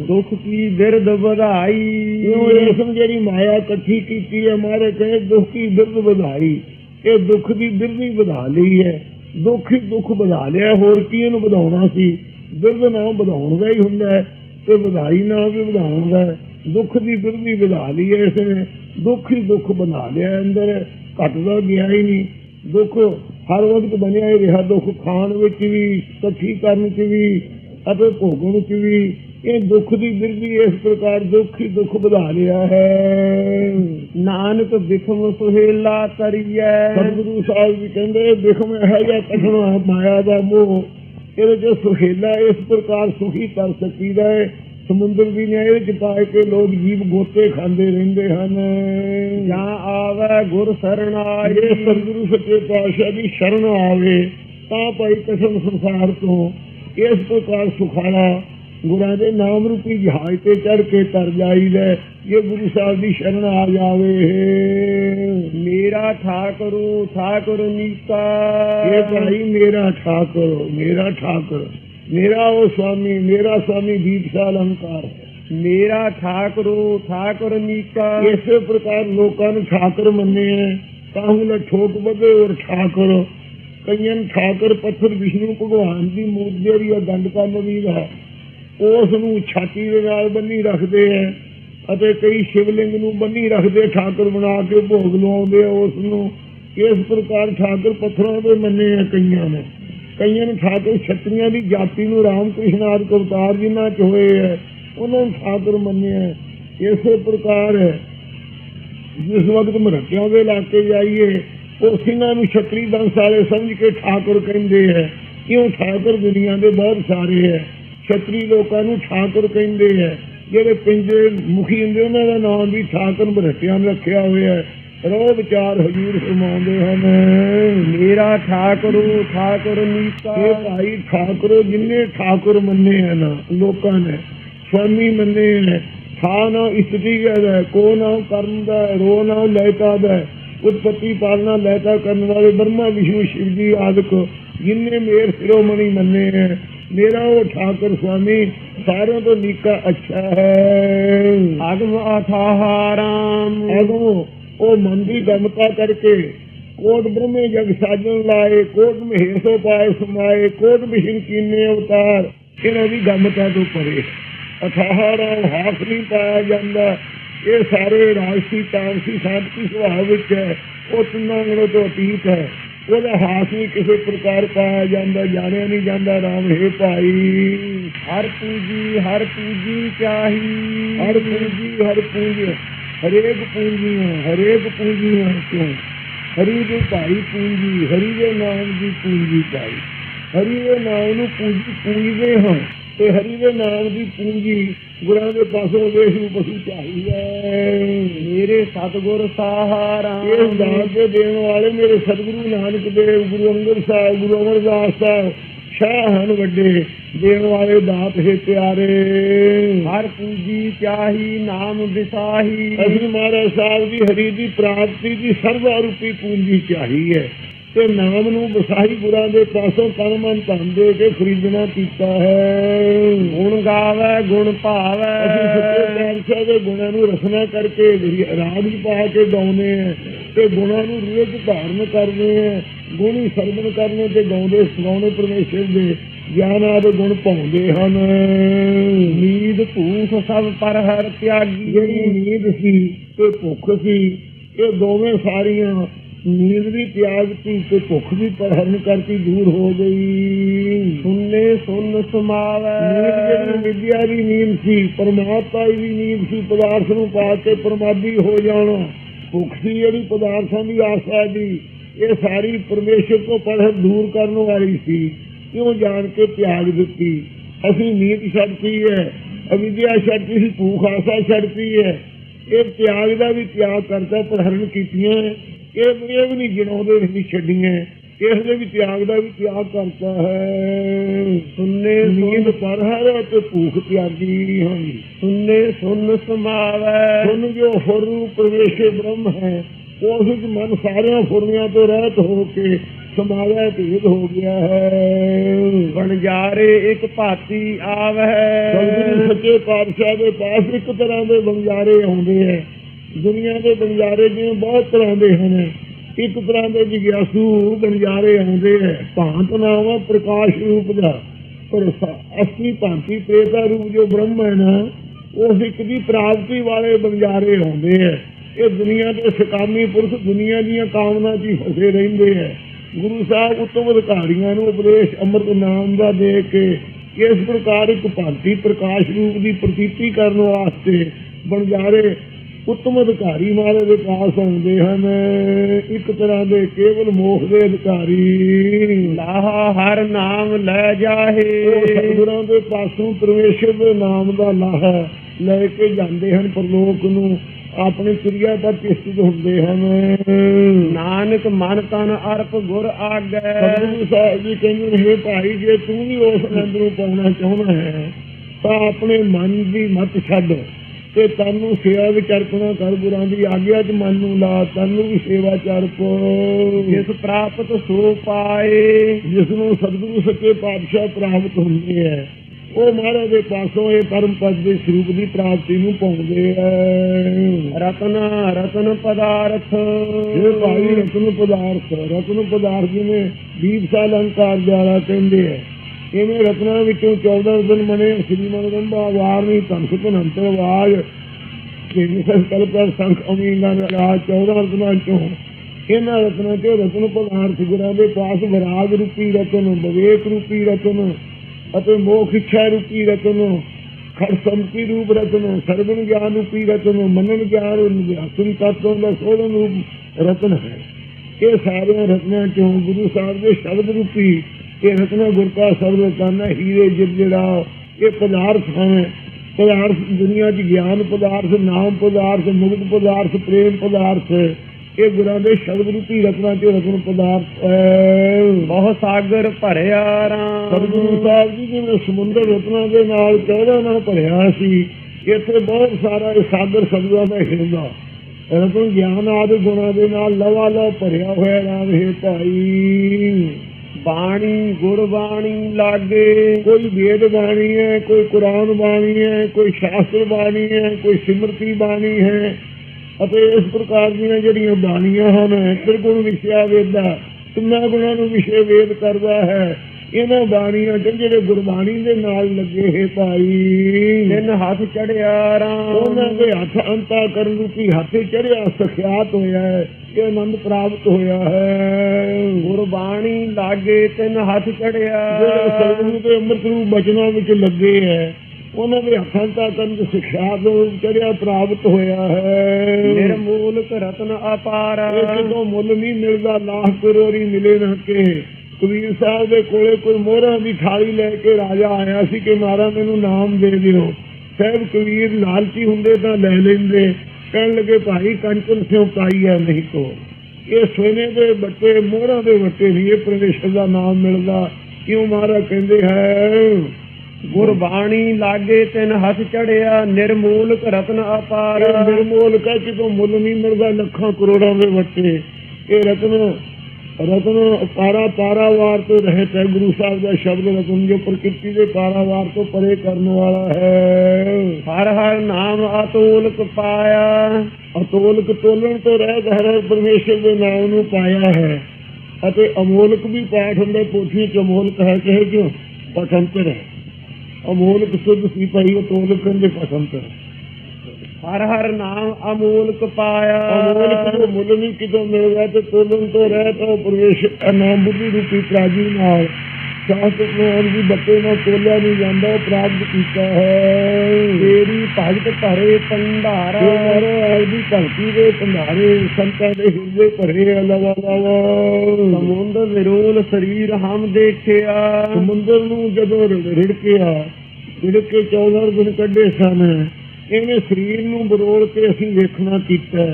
ਦੁਖ ਕੀ ਬਿਰਦ ਵਧਾਈ? ਕਿਉਂ ਇਸ ਜਿਹੜੀ ਮਾਇਆ ਇਕੱਠੀ ਕੀਤੀ ਹੈ, ਮਾਰੇ ਕਹੇ ਦੁੱਖ ਦੀ ਬਿਰਧ ਵਧਾਈ? ਇਹ ਦੁੱਖ ਦੀ ਬਿਰਧੀ ਵਧਾ ਲਈ ਹੈ। ਦੁੱਖ ਹੀ ਦੁੱਖ ਵਧਾ ਲਿਆ, ਹੋਰ ਕੀ ਇਹਨੂੰ ਵਧਾਉਣਾ ਸੀ? ਦਿਰਦ ਨਾ ਵਧਾਉਣ ਦਾ ਹੀ ਹੁੰਦਾ ਹੈ ਤੇ ਵਧਾਈ ਨਾ ਵੀ ਵਧਾਉਣ ਦਾ ਦੁੱਖ ਦੀ ਬਿਰਧੀ ਵਧਾ ਲਈ ਹੈ ਇਸ ਨੇ। ਦੁੱਖ ਹੀ ਦੁੱਖ ਬਣਾ ਲਿਆ ਅੰਦਰ, ਘਟਦਾ ਗਿਆ ਹੀ ਨਹੀਂ। ਦੁੱਖ ਹਰ ਵਕਤ ਬਣਿਆ ਰਿਹਾ ਦੁੱਖ ਖਾਣ ਵਿੱਚ ਵੀ ਇਕੱਠੀ ਕਰਨ ਚ ਵੀ ਅਤੇ ਭੋਗਣ ਚ ਵੀ। ਇਹ ਦੁੱਖ ਦੀ ਬਿਰਧੀ ਇਸ ਪ੍ਰਕਾਰ ਦੁੱਖ ਹੀ ਦੁੱਖ ਵਧਾ ਲਿਆ ਹੈ। ਨਾਨਕ ਬਿਖਮ ਸੁਹੇਲਾ ਤਰੀਐ। ਸਤਿਗੁਰੂ ਸਾਹਿਬ ਜੀ ਕਹਿੰਦੇ ਬਿਖਮ ਹੈ ਜਾਂ ਕਠਣਾ ਮਾਇਆ ਦਾ ਮੋਹ ਇਹਦੇ ਚ ਸੁਹੇਲਾ ਇਸ ਪ੍ਰਕਾਰ ਸੁਖੀ ਕਰ ਸਕੀਦਾ ਹੈ। ਸਮੁੰਦਰ ਦੀ ਨੇ ਪਾਏ ਕੇ ਲੋਕ ਜੀਵ ਗੋਤੇ ਖਾਂਦੇ ਰਹਿੰਦੇ ਹਨ। ਜਾਂ ਆਵੈ ਗੁਰ ਸਰਣਾਈ। ਜੇ ਸਤਿਗੁਰੂ ਸੱਚੇ ਪਾਤਸ਼ਾਹ ਦੀ ਸ਼ਰਨ ਆਵੇ ਤਾਂ ਭਾਈ ਕਸਮ ਸੰਸਾਰ ਤੋਂ ਇਸ ਪ੍ਰਕਾਰ ਸੁਖਾਲਾ ਗੁਰਾਂ ਦੇ ਨਾਮ ਰੂਪੀ ਜਹਾਜ਼ ਤੇ ਚੜ ਕੇ ਤਰ ਜਾਈਦਾ ਇਹ ਗੁਰੂ ਸਾਹਿਬ ਦੀ ਸ਼ਰਨ ਆ ਜਾਵੇ। ਮੇਰਾ ਠਾਕਰੂ ਠਾਕੁਰ ਨੀਤਾ। ਇਹ ਭਾਈ ਮੇਰਾ ਠਾਕੁਰ ਮੇਰਾ ਠਾਕੁਰ। ਮੇਰਾ ਉਹ ਸਵਾਮੀ ਮੇਰਾ ਸਵਾਮੀ ਦੀਪਸ਼ਾਲ ਅਹੰਕਾਰ ਹੈ। ਮੇਰਾ ਠਾਕਰੂ ਠਾਕੁਰ ਨੀਕਾ। ਇਸੇ ਪ੍ਰਕਾਰ ਲੋਕਾਂ ਨੂੰ ਠਾਕੁਰ ਮੰਨੇ ਹੈ ਕਾਹੂ ਨਾ ਠੋਕ ਬਦੇ ਔਰ ਠਾਕੁਰ। ਕਈਆਂ ਠਾਕੁਰ ਪੱਥਰ ਵਿਸ਼ਨੂੰ ਭਗਵਾਨ ਦੀ ਮੂਰਤੀ ਜਿਹੜੀ ਆ ਦੰਡਕਾ ਨਵੀਂ ਹੈ। ਉਸ ਨੂੰ ਛਾਤੀ ਦੇ ਨਾਲ ਬੰਨੀ ਰੱਖਦੇ ਹੈ ਅਤੇ ਕਈ ਸ਼ਿਵਲਿੰਗ ਨੂੰ ਬੰਨੀ ਰੱਖਦੇ ਠਾਕੁਰ ਬਣਾ ਕੇ ਭੋਗ ਲਵਾਉਂਦੇ ਉਸ ਨੂੰ ਇਸ ਪ੍ਰਕਾਰ ਠਾਕੁਰ ਪੱਥਰਾਂ ਦੇ ਮੰਨੇ ਆ ਕਈਆਂ ਨੇ। ਕਈਆਂ ਨੂੰ ਠਾਕੁਰ ਛਤਰੀਆਂ ਦੀ ਜਾਤੀ ਨੂੰ ਰਾਮ ਕ੍ਰਿਸ਼ਨ ਆਦਿ ਅਵਤਾਰ ਜਿਨ੍ਹਾਂ ਚ ਹੋਏ ਹੈ ਉਹਨਾਂ ਨੂੰ ਠਾਕੁਰ ਮੰਨਿਆ ਇਸੇ ਪ੍ਰਕਾਰ ਜਿਸ ਵਕਤ ਮਰੱਕਿਆਂ ਦੇ ਇਲਾਕੇ ਜਾਈਏ ਉਹ ਸਿੰਘਾਂ ਨੂੰ ਛਤਰੀ ਬੰਸ ਵਾਲੇ ਸਮਝ ਕੇ ਠਾਕੁਰ ਕਹਿੰਦੇ ਹੈ ਕਿਉਂ ਠਾਕੁਰ ਦੁਨੀਆ ਦੇ ਬਹੁਤ ਸਾਰੇ ਹੈ ਛਤਰੀ ਲੋਕਾਂ ਨੂੰ ਠਾਕੁਰ ਕਹਿੰਦੇ ਹੈ ਜਿਹੜੇ ਪਿੰਜਰੇ ਮੁਖੀ ਹੁੰਦੇ, ਉਹਨਾਂ ਦਾ ਨਾਮ ਵੀ ਠਾਕੁਰ ਮਰੱਕਿਆਂ ਨੇ ਰੱਖਿਆ ਹੋਇਆ ਹੈ ਰੋਹ ਵਿਚਾਰ ਹਜੂਰ ਫਰਮਾਉਂਦੇ ਹਨ। ਮੇਰਾ ਠਾਕਰੂ ਠਾਕੁਰ ਨੀਤਾ। ਇਹ ਭਾਈ ਠਾਕੁਰ ਜਿੰਨੇ ਠਾਕੁਰ ਮੰਨੇ ਹਨ ਲੋਕਾਂ ਨੇ ਸਵਾਮੀ ਮੰਨੇ ਨਾ ਇਸਤੀ ਹੈ ਕੋ ਨਾ ਕਰਨ ਦਾ ਰੋ ਨਾ ਲੈਤਾ ਦਾ। ਉਤਪਤੀ ਪਾਲਣਾ ਲੈਤਾ ਕਰਨ ਵਾਲੇ ਬ੍ਰਹਮਾ ਵਿਸ਼ਨੂੰ ਸ਼ਿਵ ਜੀ ਆਦਿਕ ਜਿੰਨੇ ਮੇਰ ਸਿਰੋਮਣੀ ਮੰਨੇ ਹੈ ਮੇਰਾ ਉਹ ਠਾਕੁਰ ਸਵਾਮੀ ਸਾਰਿਆਂ ਤੋਂ ਨੀਕਾ ਅੱਛਾ ਹੈ। ਅਗਮ ਅਥਾਹਾਰਾਮ ਅਗੋ ਉਹ ਮਨ ਦੀ ਗਮਤਾ ਕਰਕੇ ਕੋਟ ਬ੍ਰਹਮੇ ਜਗ ਸਾਜਣ ਲਾਏ ਕੋਟ ਮਹੇਸ਼ ਸੋ ਪਾਏ ਸਮਾਏ ਕੋਟ ਵਿਸ਼ਨ ਕੀਨੇ ਅਵਤਾਰ। ਇਹਨਾਂ ਦੀ ਗਮਤਾ ਤੋਂ ਪਰੇ ਅਥਾਹਰਾ ਹਾਸ ਨਹੀਂ ਪਾਇਆ ਜਾਂਦਾ। ਇਹ ਸਾਰੇ ਰਾਜਸੀ ਤਾਮਸੀ ਸਾਧਕੀ ਸੁਭਾਅ ਵਿੱਚ ਹੈ। ਉਹ ਤਿੰਨਾਂ ਗੁਣੋਂ ਤੋਂ ਅਤੀਤ ਹੈ। ਉਹਦਾ ਹਾਸ ਨਹੀਂ ਕਿਸੇ ਪ੍ਰਕਾਰ ਪਾਇਆ ਜਾਂਦਾ ਜਾਣਿਆ ਨਹੀਂ ਜਾਂਦਾ। ਰਾਮ ਹੈ ਭਾਈ। ਹਰ ਪੂਜੀ ਹਰ ਪੂਜੀ ਚਾਹੀ। ਹਰ ਪੂੰਜੀ ਹਰ ਪੂੰਜੀ। ਹਰੇਕ ਪੂੰਜੀਆਂ ਹਰੇਕ ਪੂੰਜੀਆਂ ਕਿਉਂ? ਹਰੀ ਦੇ ਭਾਈ ਪੂੰਜੀ ਹਰੀ ਦੇ ਨਾਮ ਦੀ ਪੂੰਜੀ ਭਾਈ। ਹਰੀ ਦੇ ਨਾਮ ਨੂੰ ਪੂਜੀ ਪੂਜਦੇ ਹਾਂ ਤੇ ਹਰੀ ਦੇ ਨਾਮ ਦੀ ਪੂੰਜੀ ਗੁਰਾਂ ਦੇ ਪਾਸੋਂ ਵੇਖ ਨੂੰ ਪਸੂ ਚਾਹੀਏ ਮੇਰੇ ਸਤਗੁਰ ਸਹਾਰਾ ਇਹ ਦਾਸ ਦੇ ਦੇਣ ਵਾਲੇ ਮੇਰੇ ਸਤਿਗੁਰੂ ਨਾਨਕ ਦੇਵ ਗੁਰੂ ਅੰਗਦ ਸਾਹਿਬ ਗੁਰੂ ਅਮਰਦਾਸ ਸਾਹਿਬ ਸ਼ਾਹ ਹਨ ਵੱਡੇ ਦੇਣ ਵਾਲੇ ਦਾਤ ਹੈ ਪਿਆਰੇ। ਹਰ ਪੂਜੀ ਚਾਹੀ ਨਾਮ ਵਿਸਾਹੀ। ਅਸੀਂ ਮਹਾਰਾਜ ਸਾਹਿਬ ਦੀ ਹਰੀ ਦੀ ਪ੍ਰਾਪਤੀ ਦੀ ਸਰਵਾ ਰੂਪੀ ਪੂੰਜੀ ਚਾਹੀ ਹੈ। ਤੇ ਨਾਮ ਨੂੰ ਵਸਾਈ ਗੁਰਾਂ ਦੇ ਪਾਸੋਂ ਤਨ ਮਨ ਧਨ ਦੇ ਕੇ ਖਰੀਦਣਾ ਕੀਤਾ ਹੈ। ਗੁਣ ਗਾਵੇ ਗੁਣ ਅਸੀਂ ਭਾਵੇ ਸੱਚੇ ਪਾਤਸ਼ਾਹ ਦੇ ਗੁਣਾਂ ਨੂੰ ਰਸਨਾ ਕਰਕੇ ਰਾਗ ਵਿੱਚ ਪਾ ਕੇ ਗਾਉਂਦੇ ਆ ਤੇ ਗੁਣਾਂ ਨੂੰ ਰੂਪ ਧਾਰਨ ਕਰਦੇ ਆ ਗੁਣੀ ਸਰਵਣ ਕਰਨੇ ਤੇ ਗਾਉਂਦੇ ਸੁਣਾਉਣੇ ਪਰਮੇਸ਼ਰ ਦੇ। ਗਿਆਨ ਆਦਿ ਗੁਣ ਪਾਉਂਦੇ ਹਨ। ਨੀਂਦ ਭੂਖ ਸਭ ਪਰ ਹਰ ਤਿਆਗੀ। ਜਿਹੜੀ ਨੀਂਦ ਸੀ ਤੇ ਭੁੱਖ ਸੀ ਇਹ ਦੋਵੇਂ ਸਾਰੀਆਂ ਨੀਂਦ ਵੀ ਤਿਆਗਤੀ ਤੇ ਭੁੱਖ ਵੀ ਪਰਹਰਨ ਕਰਤੀ ਦੂਰ ਹੋ ਗਈ। ਸੁਨਨੇ ਸੁਨ ਸਮਾਵੇ। ਨੀਂਦ ਜਿਹੜੀ ਵਿਦਿਆ ਦੀ ਨੀਂਦ ਸੀ ਪਰਮਾਤਮਾ ਦੀ ਨੀਂਦ ਸੀ ਪਦਾਰਥ ਨੂੰ ਪਾ ਕੇ ਪਰਮਾਦੀ ਹੋ ਜਾਣਾ। ਭੁੱਖ ਸੀ ਜਿਹੜੀ ਪਦਾਰਥਾਂ ਦੀ ਆਸਾ ਦੀ ਇਹ ਸਾਰੀ ਪਰਮੇਸ਼ਰ ਤੋਂ ਪਰਹਰ ਦੂਰ ਕਰਨ ਵਾਲੀ ਸੀ, ਕਿਉਂ ਜਾਣ ਕੇ ਪਿਆਗ ਦਿੱਤੀ? ਅਸੀਂ ਨੀਂਦ ਛੱਡਤੀ ਹੈ ਅਵਿਦਿਆ ਛੱਡਤੀ ਸੀ ਭੂਖ ਆਸਾ ਛੱਡਤੀ ਹੈ ਇਹ ਤਿਆਗ ਦਾ ਵੀ ਤਿਆਗ ਕਰਤਾ ਪਰਹਰਨ ਕੀਤੀਆਂ। ਇਹ ਇਹ ਵੀ ਨਹੀਂ ਗਿਣਾਉਂਦੇ ਨਹੀਂ ਛੱਡੀਆਂ। ਇਸ ਦੇ ਵੀ ਤਿਆਗ ਦਾ ਵੀ ਤਿਆਗ ਕਰਤਾ ਹੈ? ਸੁਨਨੇ ਨੀਂਦ ਪਰ ਹੈ ਤੇ ਭੂਖ ਤਿਆਗੀ ਹੋਈ। ਸੁਨਨੇ ਸੁਨ ਸਮਾਵੇ ਸੁਣ ਜੋ ਫੁਰੂ ਪ੍ਰਵੇਸ਼ੇ ਬ੍ਰਹਮ ਹੈ। ਉਸ ਵਿੱਚ ਮਨ ਸਾਰਿਆਂ ਫੁਰਨੀਆਂ ਤੋਂ ਰਹਿਤ ਹੋ ਕੇ ਸਮਾਇਆ ਭੇਦ ਹੋ ਗਿਆ ਹੈ। ਬਣਜਾਰੇ ਇੱਕ ਭਾਤੀ ਸਤਿਗੁਰੂ ਆਵੈ ਸੱਚੇ ਪਾਤਸ਼ਾਹ ਦੇ ਪਾਸ ਇੱਕ ਤਰ੍ਹਾਂ ਦੇ ਬੰਜਾਰੇ ਆਉਂਦੇ ਹੈ। ਦੁਨੀਆ ਦੇ ਬੰਜਾਰੇ ਜਿਵੇਂ ਬਹੁਤ ਤਰ੍ਹਾਂ ਦੇ ਹਨ। ਇੱਕ ਤਰ੍ਹਾਂ ਦੇ ਜਿਗਿਆਸੂ ਬੰਜਾਰੇ ਆਉਂਦੇ ਹੈ ਭਾਂਤ ਨਾਮ ਹੈ ਪ੍ਰਕਾਸ਼ ਰੂਪ ਦਾ। ਪਰ ਅਸਲੀ ਭਾਂਤੀ ਪ੍ਰੇਤਾ ਰੂਪ ਜੋ ਬ੍ਰਹਮ ਹੈ ਨਾ ਉਸ ਇੱਕ ਦੀ ਪ੍ਰਾਪਤੀ ਵਾਲੇ ਬੰਜਾਰੇ ਆਉਂਦੇ ਹੈ ਇਹ ਦੁਨੀਆ ਦੇ ਸਕਾਮੀ ਪੁਰਖ ਦੁਨੀਆ ਦੀਆਂ ਕਾਮਨਾ 'ਚ ਹੀ ਫਸੇ ਰਹਿੰਦੇ ਹੈ ਗੁਰੂ ਸਾਹਿਬ ਉਤਮ ਅਧਿਕਾਰੀਆਂ ਨੂੰ ਉਪਦੇਸ਼ ਅੰਮ੍ਰਿਤ ਨਾਮ ਦਾ ਦੇ ਕੇ ਇਸ ਪ੍ਰਕਾਰ ਇੱਕ ਭਾਂਤੀ ਪ੍ਰਕਾਸ਼ ਰੂਪ ਦੀ ਪ੍ਰਤੀਤੀ ਕਰਨ ਵਾਸਤੇ ਬਣਜਾਰੇ ਉੱਤਮ ਅਧਿਕਾਰੀ ਮਾਰੇ ਦੇ ਪਾਸ ਆਉਂਦੇ ਹਨ। ਇੱਕ ਤਰ੍ਹਾਂ ਦੇ ਕੇਵਲ ਮੋਖ ਦੇ ਅਧਿਕਾਰੀ। ਲਾਹਾ ਹਰ ਨਾਮ ਲੈ ਜਾਹੇ। ਸਤਿਗੁਰਾਂ ਦੇ ਪਾਸੋਂ ਪਰਮੇਸ਼ਰ ਦੇ ਨਾਮ ਦਾ ਲਾਹਾ ਲੈ ਕੇ ਜਾਂਦੇ ਹਨ। ਪਰਲੋਕ ਨੂੰ ਆਪਣੀ ਕਿਰਿਆ ਦਾ ਚਿਸਤ ਹੁੰਦੇ ਹਨ। ਨਾਨਕ ਮਨ ਤਨ ਅਰਪ ਗੁਰ ਆਗੈ। ਸਤਿਗੁਰੂ ਸਾਹਿਬ ਜੀ ਕਹਿੰਦੇ ਨੇ "ਹੇ ਭਾਈ ਜੇ ਤੂੰ ਵੀ ਉਸ ਆਨੰਦ ਨੂੰ ਪਾਉਣਾ ਚਾਹੁੰਦਾ ਹੈ ਤਾਂ ਆਪਣੇ ਮਨ ਦੀ ਮਤ ਛੱਡ। ਤੇ ਤਨ ਸੇਵਾ ਵਿੱਚ ਅਰਪਣਾ ਕਰ ਗੁਰਾਂ ਦੀ ਆਗਿਆ 'ਚ ਮਨ ਨੂੰ ਲਾ ਤਨ ਵੀ ਸੇਵਾ 'ਚ ਅਰਪ। ਜਿਸ ਪ੍ਰਾਪਤ ਸੋ ਪਾਏ। ਜਿਸ ਨੂੰ ਸਤਿਗੁਰੂ ਸੱਚੇ ਪਾਤਸ਼ਾਹ ਪ੍ਰਾਪਤ ਹੁੰਦੇ ਹੈ ਉਹ ਮਹਾਰਾਜ ਦੇ ਪਾਸੋਂ ਇਹ ਪਰਮ ਪਦ ਦੇ ਸਰੂਪ ਦੀ ਪ੍ਰਾਪਤੀ ਨੂੰ ਪਾਉਂਦੇ ਹੈ ਰਤਨ ਰਤਨ ਪਦਾਰਥ। ਇਹ ਭਾਈ ਰਤਨ ਪਦਾਰਥ ਰਤਨ ਪਦਾਰਥ ਜਿਵੇਂ ਦੀਪ ਸਾਲ ਅਲੰਕਾਰ ਦੁਆਰਾ ਕਹਿੰਦੇ ਹੈ ਇਹਨੇ ਰਤਨਾਂ ਵਿੱਚੋਂ 14 ਰਤਨ ਮਨੇ ਸ੍ਰੀ ਮਨਗੰਭਾ ਵਾਰਨੀ ਧਨਸ ਧਨੰਤਰ ਆਵਾਜ਼ ਜਿਹਨੇ ਸੰਕਲਪ ਸੰਖ ਅਮੀਨਾਂ ਦਾ 14 ਰਤਨਾਂ ਚੋਂ ਇਹਨਾਂ ਰਤਨਾਂ ਚੋਂ ਰਤਨ ਪਦਾਰਥ ਗੁਰਾਂ ਦੇ ਪਾਸ ਵਿਰਾਗ ਰੂਪੀ ਰਤਨ ਵਿਵੇਕ ਰੂਪੀ ਰਤਨ ਅਤੇ ਮੋਖ ਇੱਛਾ ਰੂਪੀ ਰਤਨ ਖੜ ਰੂਪ ਰਤਨ ਸਰਵਣ ਗਿਆਨ ਰੂਪੀ ਰਤਨ ਮਨਨ ਗਿਆਨ ਅਸੁਨ ਤਤਵ ਦਾ ਸੋਧਨ ਰੂਪ ਰਤਨ ਹੈ। ਇਹ ਸਾਰੀਆਂ ਰਤਨਾਂ ਚੋਂ ਗੁਰੂ ਸਾਹਿਬ ਦੇ ਸ਼ਬਦ ਰੂਪੀ ਇਹ ਰਤਨਾ ਗੁਰ ਕਾ ਹੈ ਹੀਰੇ ਜਿ ਜਿਹੜਾ ਇਹ ਪਦਾਰਥ ਹਨ ਪਦਾਰਥ ਦੁਨੀਆ 'ਚ ਗਿਆਨ ਪਦਾਰਥ ਨਾਮ ਪਦਾਰਥ ਮੁਕਤ ਪਦਾਰਥ ਪ੍ਰੇਮ ਪਦਾਰਥ। ਇਹ ਗੁਰਾਂ ਦੇ ਸ਼ਬਦ ਰੂਪੀ ਰਤਨਾਂ ਚੋਂ ਰਤਨ ਪਦਾਰਥ ਹੈ। ਬਹੁ ਸਾਗਰ ਭਰਿਆ ਸਤਿਗੁਰੂ ਰਾਮ ਸਾਹਿਬ ਜੀ ਜਿਵੇਂ ਸਮੁੰਦਰ ਰਤਨਾਂ ਦੇ ਨਾਲ ਚੌਦਾਂ ਨਾਲ ਭਰਿਆ ਸੀ। ਇੱਥੇ ਬਹੁਤ ਸਾਰਾ ਇਹ ਸਾਗਰ ਸਬਦਾਂ ਦਾ ਹਿਰਦਾ ਰਤਨ ਗਿਆਨ ਆਦਿ ਗੁਣਾਂ ਦੇ ਨਾਲ ਲਵਾ ਲਵ ਭਰਿਆ ਹੋਇਆ ਨਾਮ ਹੈ ਭਾਈ। ਬਾਣੀ ਗੁਰਬਾਣੀ ਲਾਗੇ। ਕੋਈ ਵੇਦ ਬਾਣੀ ਹੈ ਕੋਈ ਕੁਰਾਨ ਬਾਣੀ ਹੈ ਕੋਈ ਸ਼ਾਸਤਰ ਬਾਣੀ ਹੈ ਕੋਈ ਸਿਮਰਤੀ ਬਾਣੀ ਹੈ। ਅਤੇ ਇਸ ਪ੍ਰਕਾਰ ਦੀਆਂ ਜਿਹੜੀਆਂ ਬਾਣੀਆਂ ਹਨ ਤ੍ਰਿਗੁਣ ਵਿਸ਼ਿਆ ਵੇਦਾ ਤਿੰਨਾਂ ਗੁਣਾਂ ਨੂੰ ਵਿਸ਼ੇ ਵੇਦ ਕਰਦਾ ਹੈ। ਇਹਨਾਂ ਬਾਣੀਆਂ ਚ ਜਿਹੜੇ ਗੁਰਬਾਣੀ ਦੇ ਨਾਲ ਲੱਗੇ ਹੈ ਭਾਈ। ਤਿੰਨ ਹੱਥ ਚੜਿਆ ਰਾਮ। ਉਹਨਾਂ ਦੇ ਹੱਥ ਅੰਤਾ ਕਰਨ ਰੂਪੀ ਹੱਥੇ ਚੜਿਆ ਸਖਿਆਤ ਹੋਇਆ ਹੈ। ਇਹ ਆਨੰਦ ਪ੍ਰਾਪਤ ਹੋਇਆ ਹੈ। ਗੁਰਬਾਣੀ ਲਾਗੇ ਤਿੰਨ ਹੱਥ ਚੜਿਆ। ਜਿਹੜੇ ਸਤਿਗੁਰੂ ਦੇ ਅੰਮ੍ਰਿਤ ਰੂਪ ਬਚਨਾਂ ਵਿੱਚ ਲੱਗੇ ਹੈ ਉਹਨਾਂ ਦੇ ਹੱਥਾਂ ਤੱਕ ਅੰਦ ਸਿਖਿਆਤ ਚੜਿਆ ਪ੍ਰਾਪਤ ਹੋਇਆ ਹੈ। ਨਿਰਮੂਲਕ ਰਤਨ ਅਪਾਰ। ਕਿਤੋਂ ਮੁੱਲ ਨਹੀਂ ਮਿਲਦਾ ਲਾਖ ਕਰੋੜੀ ਮਿਲੇ ਨਾ ਕੇ। ਕਬੀਰ ਸਾਹਿਬ ਦੇ ਕੋਲੇ ਕੋਈ ਮੋਹਰਾਂ ਦੀ ਥਾਲੀ ਲੈ ਕੇ ਰਾਜਾ ਆਇਆ ਸੀ ਕਿ ਮਹਾਰਾਜ ਮੈਨੂੰ ਨਾਮ ਦੇ ਦਿਓ। ਸਾਹਿਬ ਕਬੀਰ ਲਾਲਚੀ ਹੁੰਦੇ ਤਾਂ ਲੈ ਲੈਂਦੇ। ਕਹਿਣ ਲੱਗੇ, ਭਾਈ ਕੰਚਨ ਸਿਉ ਪਾਈ ਹੈ ਨਹੀਂ ਕੋ। ਇਹ ਸੋਨੇ ਦੇ ਬੱਟੇ ਮੋਹਰਾਂ ਦੇ ਬੱਟੇ ਨਹੀਂ, ਇਹ ਪਰਮੇਸ਼ਰ ਦਾ ਨਾਮ ਮਿਲਦਾ। ਕਿਉਂ ਮਹਾਰਾਜ ਕਹਿੰਦੇ ਹੈ, ਗੁਰਬਾਣੀ ਲਾਗੇ ਤਿੰਨ ਹੱਥ ਚੜਿਆ, ਨਿਰਮੂਲਕ ਰਤਨ ਅਪਾਰ। ਇਹ ਨਿਰਮੋਲ ਕਹਿ ਕਿਤੋਂ ਮੁੱਲ ਨਹੀਂ ਮਿਲਦਾ, ਲੱਖਾਂ ਕਰੋੜਾਂ ਦੇ ਬੱਟੇ ਇਹ ਰਤਨ ਰਤਨ ਪਾਰਾ ਪਾਰਾਵਾਰ ਤੋਂ ਰਹਿਤ ਹੈ ਗੁਰੂ ਸਾਹਿਬ ਦਾ ਸ਼ਬਦ ਰਤਨ ਜੋ ਪ੍ਰਕਿਰਤੀ ਦੇ ਪਾਰਾਵਾਰ ਤੋਂ ਪਰੇ ਕਰਨ ਵਾਲਾ ਹੈ। ਹਰ ਹਰ ਨਾਮ ਅਤੋਲਕ ਪਾਇਆ। ਅਤੋਲਕ ਤੋਲਣ ਤੋਂ ਰਹਿਤ ਹਰ ਪਰਮੇਸ਼ਰ ਦੇ ਨਾਮ ਨੂੰ ਪਾਇਆ ਹੈ ਅਤੇ ਅਮੋਲਕ ਵੀ ਪਾਠ ਹੁੰਦਾ ਪੋਥੀ ਚ ਅਮੋਲਕ ਹੈ ਕਹੇ ਕਿਉਂ ਪਠੰਤਰ ਹੈ। ਅਮੋਲਕ ਸੁਧ ਸੀ ਭਾਈ ਅਤੋਲਕ ਕਹਿੰਦੇ ਪਠੰਤਰ ਹਰ ਹਰ ਨਾਮ ਅਮੋਲਕ ਪਾਇਆ ਅਮੋਲਕ ਨੂੰ ਮੁੱਲ ਨਹੀਂ ਕਿਤੋਂ ਮਿਲਦਾ ਤੇ ਤੋਲਣ ਤੋਂ ਰਹਿ ਤਾਂ ਪਰਮੇਸ਼ਰ ਨਾਮ ਬੁੱਧੀ ਰੂਪੀ ਪ੍ਰਾਜੀ ਨਾਲ। ਸ਼ਾਸਤਰ ਨੂੰ ਉਹਦੀ ਬੱਤੇ ਨਾਲ ਤੋਲਿਆ ਨਹੀਂ ਜਾਂਦਾ ਉਹ ਪ੍ਰਾਪਤ ਕੀਤਾ ਹੈ। ਤੇਰੀ ਭਗਤ ਭਰੇ ਭੰਡਾਰਾ। ਮਾਰੇ ਆਪਦੀ ਭਗਤੀ ਦੇ ਭੰਡਾਰੇ ਸੰਤਾਂ ਦੇ ਹਿਰਦੇ ਭਰੇ ਅਲਵਾ ਸਮੁੰਦਰ ਵਿਰੋਲ ਸਰੀਰ ਹਮ ਦੇਖਿਆ। ਸਮੁੰਦਰ ਨੂੰ ਜਦੋਂ ਰਿੜਕਿਆ ਰਿੜਕੇ 14 ਦਿਨ ਕੱਢੇ ਸਨ। ਇਹਨੇ ਸਰੀਰ ਨੂੰ ਬਰੋਲ ਕੇ ਅਸੀਂ ਵੇਖਣਾ ਕੀਤਾ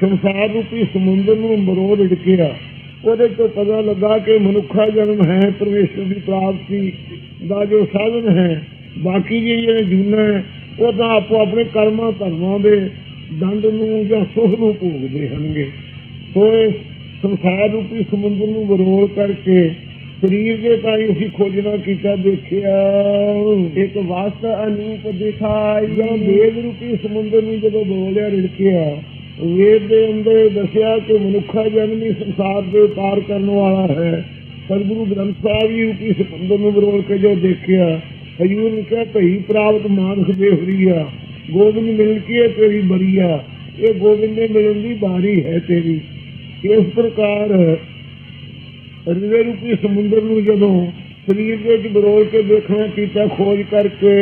ਸੰਸਾਰ ਰੂਪੀ ਸਮੁੰਦਰ ਨੂੰ ਬਰੋਲ ਰਿੜਕਿਆ ਉਹਦੇ ਤੋਂ ਪਤਾ ਲੱਗਾ ਕਿ ਮਨੁੱਖਾ ਜਨਮ ਹੈ, ਪਰਮੇਸ਼ਰ ਦੀ ਪ੍ਰਾਪਤੀ ਦਾ ਜੋ ਸਾਧਨ ਹੈ, ਬਾਕੀ ਜਿਹੜੇ ਜੂਨਾ ਹੈ, ਉਹ ਤਾਂ ਆਪੋ ਆਪਣੇ ਕਰਮਾਂ ਧਰਮਾਂ ਦੇ ਦੰਦ ਨੂੰ ਜਾਂ ਸੁਖ ਨੂੰ ਭੋਗਦੇ ਹਨਗੇ ਸੋ ਇਸ ਸੰਸਾਰ ਰੂਪੀ ਸਮੁੰਦਰ ਨੂੰ ਬਰੋਲ ਕਰਕੇ ਸਰੀਰ ਦੇ ਤਾਈ ਅਸੀਂ ਖੋਜਣਾ ਕੀਤਾ, ਦੇਖਿਆ। ਇੱਕ ਵਸਤ ਅਨੂਪ ਦਿਖਾਈ। ਜਾਂ ਵੇਦ ਰੂਪੀ ਸਮੁੰਦਰ ਨੂੰ ਜਦੋਂ ਬੋਲਿਆ ਰਿੜਕਿਆ, ਵੇਦ ਦੇ ਅੰਦਰ ਦੱਸਿਆ ਕਿ ਮਨੁੱਖਾ ਜਨਮ ਸੰਸਾਰ ਦੇ ਪਾਰ ਕਰਨ ਵਾਲਾ ਹੈ। ਸਤਿਗੁਰੂ ਗ੍ਰੰਥ ਸਾਹਿਬ ਹੀ ਰੂਪੀ ਸਮੁੰਦਰ ਨੂੰ ਬਰੋਲ ਕੇ ਜੋ ਦੇਖਿਆ, ਹਜੂਰ ਨੇ ਕਿਹਾ, ਭਈ ਪ੍ਰਾਪਤ ਮਾਨਸ ਦੇ ਹਰੀਆ ਗੋਬਿੰਦ ਮਿਲ ਕੇ ਤੇਰੀ ਬਰੀਆ ਇਹ ਗੋਬਿੰਦ ਦੇ ਮਿਲਣ ਦੀ ਬਾਰੀ ਹੈ ਤੇਰੀ। ਇਸ ਪ੍ਰਕਾਰ ਹਿਰਦੇ ਰੂਪੀ ਸਮੁੰਦਰ ਨੂੰ ਜਦੋਂ ਸਰੀਰ ਵਿੱਚ ਬਰੋਲ ਕੇ ਦੇਖਣਾ ਕੀਤਾ, ਖੋਜ ਕਰਕੇ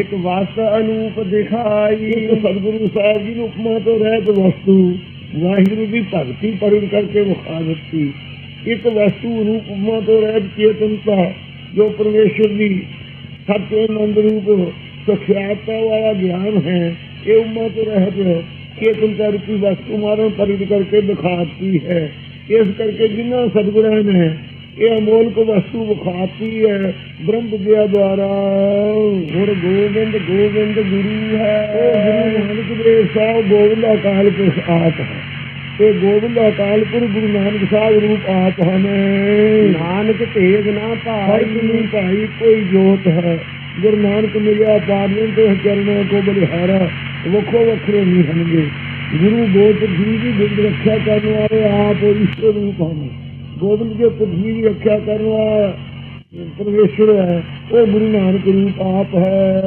ਇੱਕ ਵਸਤ ਅਨੂਪ ਦਿਖਾਈ। ਸਤਿਗੁਰੂ ਸਾਹਿਬ ਜੀ ਨੂੰ ਉਪਮਾ ਤੋਂ ਰਹਿਤ ਵਸਤੂ, ਵਾਹਿਗੁਰੂ ਦੀ ਭਗਤੀ ਪਰਿਣ ਕਰਕੇ ਵਿਖਾ ਦਿੱਤੀ। ਇੱਕ ਵਸਤੂ ਰੂਪ ਉਪਮਾ ਤੋਂ ਰਹਿਤ ਚੇਤਨਤਾ, ਜੋ ਪਰਮੇਸ਼ਰ ਦੀ ਸੱਚੇ ਆਨੰਦ ਰੂਪ, ਸਖਿਆਤਾ ਵਾਲਾ ਗਿਆਨ ਹੈ, ਇਹ ਉਮਾ ਤੋਂ ਰਹਿਤ ਚੇਤਨਤਾ ਰੂਪੀ ਵਸਤੂ ਮਾਰਨ ਪਰਿਣ ਕਰਕੇ ਦਿਖਾਤੀ ਹੈ। ਇਸ ਕਰਕੇ ਜਿਨ੍ਹਾਂ ਸਤਿਗੁਰਾਂ ਨੇ ਇਹ ਅਮੋਲਕ ਵਸਤੂ ਵਿਖਾਤੀ ਹੈ ਬ੍ਰਹਮ ਵਿਦਿਆ ਦੁਆਰਾ ਗੁਰ ਗੋਬਿੰਦ ਗੋਬਿੰਦ ਗੁਰੂ ਹੈ। ਉਹ ਗੁਰੂ ਨਾਨਕ ਦੇਵ ਸਾਹਿਬ ਗੋਬਿੰਦ ਅਕਾਲ ਪੁਰਖ ਆਪ ਹੈ। ਤੇ ਗੋਬਿੰਦ ਅਕਾਲ ਪੁਰਖ ਗੁਰੂ ਨਾਨਕ ਸਾਹਿਬ ਰੂਪ ਆਪ ਹਨ। ਨਾਨਕ ਤੇਜ ਨਾ ਭਾਈ। ਨੂੰ ਭਾਈ ਕੋਈ ਜੋਤ ਹੈ। ਗੁਰੂ ਨਾਨਕ ਮਿਲਿਆ ਪਾਰਲਨ ਤੇ ਚਰਨਾਂ ਕੋ ਬਲਿਹਾਰਾ ਵੱਖੋ ਵੱਖਰੇ ਨਹੀਂ ਹਨਗੇ। ਗੁਰੂ ਗੋਤ ਜੀ ਦੀ ਬਿੰਦ ਰੱਖਿਆ ਕਰਨ ਵਾਲੇ ਆਪ ਈਸ਼ਵਰ ਰੂਪ ਹਨ ਗੋਬਿੰਦ ਦੇ ਪੁੱਜੀ ਦੀ ਰੱਖਿਆ ਕਰਨ ਵਾਲਾ ਪਰਮੇਸ਼ਰ ਹੈ। ਉਹ ਗੁਰੂ ਨਾਨਕ ਰੂਪ ਆਪ ਹੈ।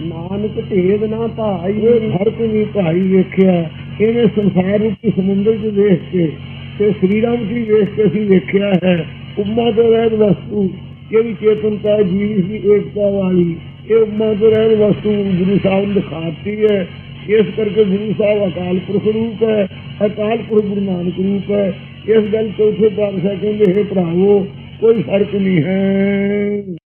ਨਾਨਕ ਤੇਜ ਨਾ ਭਾਈ। ਫ਼ਰਕ ਨਹੀਂ ਭਾਈ ਵੇਖਿਆ। ਇਹਨੇ ਸੰਸਾਰ ਰੂਪੀ ਸਮੁੰਦਰ 'ਚ ਵੇਖ ਕੇ ਤੇ ਸ੍ਰੀ ਰਾਮ ਜੀ ਵੇਖ ਕੇ ਅਸੀਂ ਵੇਖਿਆ ਹੈ। ਉਮਾ ਤੋਂ ਰਹਿਤ ਵਸਤੂ ਇਹ ਵੀ ਚੇਤਨਤਾ ਜੀਵ ਦੀ ਏਕਤਾ ਵਾਲੀ। ਇਹ ਉਮਾ ਤੋਂ ਰਹਿਤ ਵਸਤੂ ਗੁਰੂ ਸਾਹਿਬ ਨੇ ਦਿਖਾਤੀ ਹੈ। ਇਸ ਕਰਕੇ ਗੁਰੂ ਸਾਹਿਬ ਅਕਾਲ ਪੁਰਖ ਰੂਪ ਹੈ, ਅਕਾਲ ਪੁਰਖ ਗੁਰੂ ਨਾਨਕ ਰੂਪ ਹੈ। ਇਸ ਗੱਲ ਚੌਥੇ ਪਾਤਸ਼ਾਹ ਕਹਿੰਦੇ, ਹੈ ਭਰਾਵੋ, ਕੋਈ ਫ਼ਰਕ ਨਹੀਂ ਹੈ।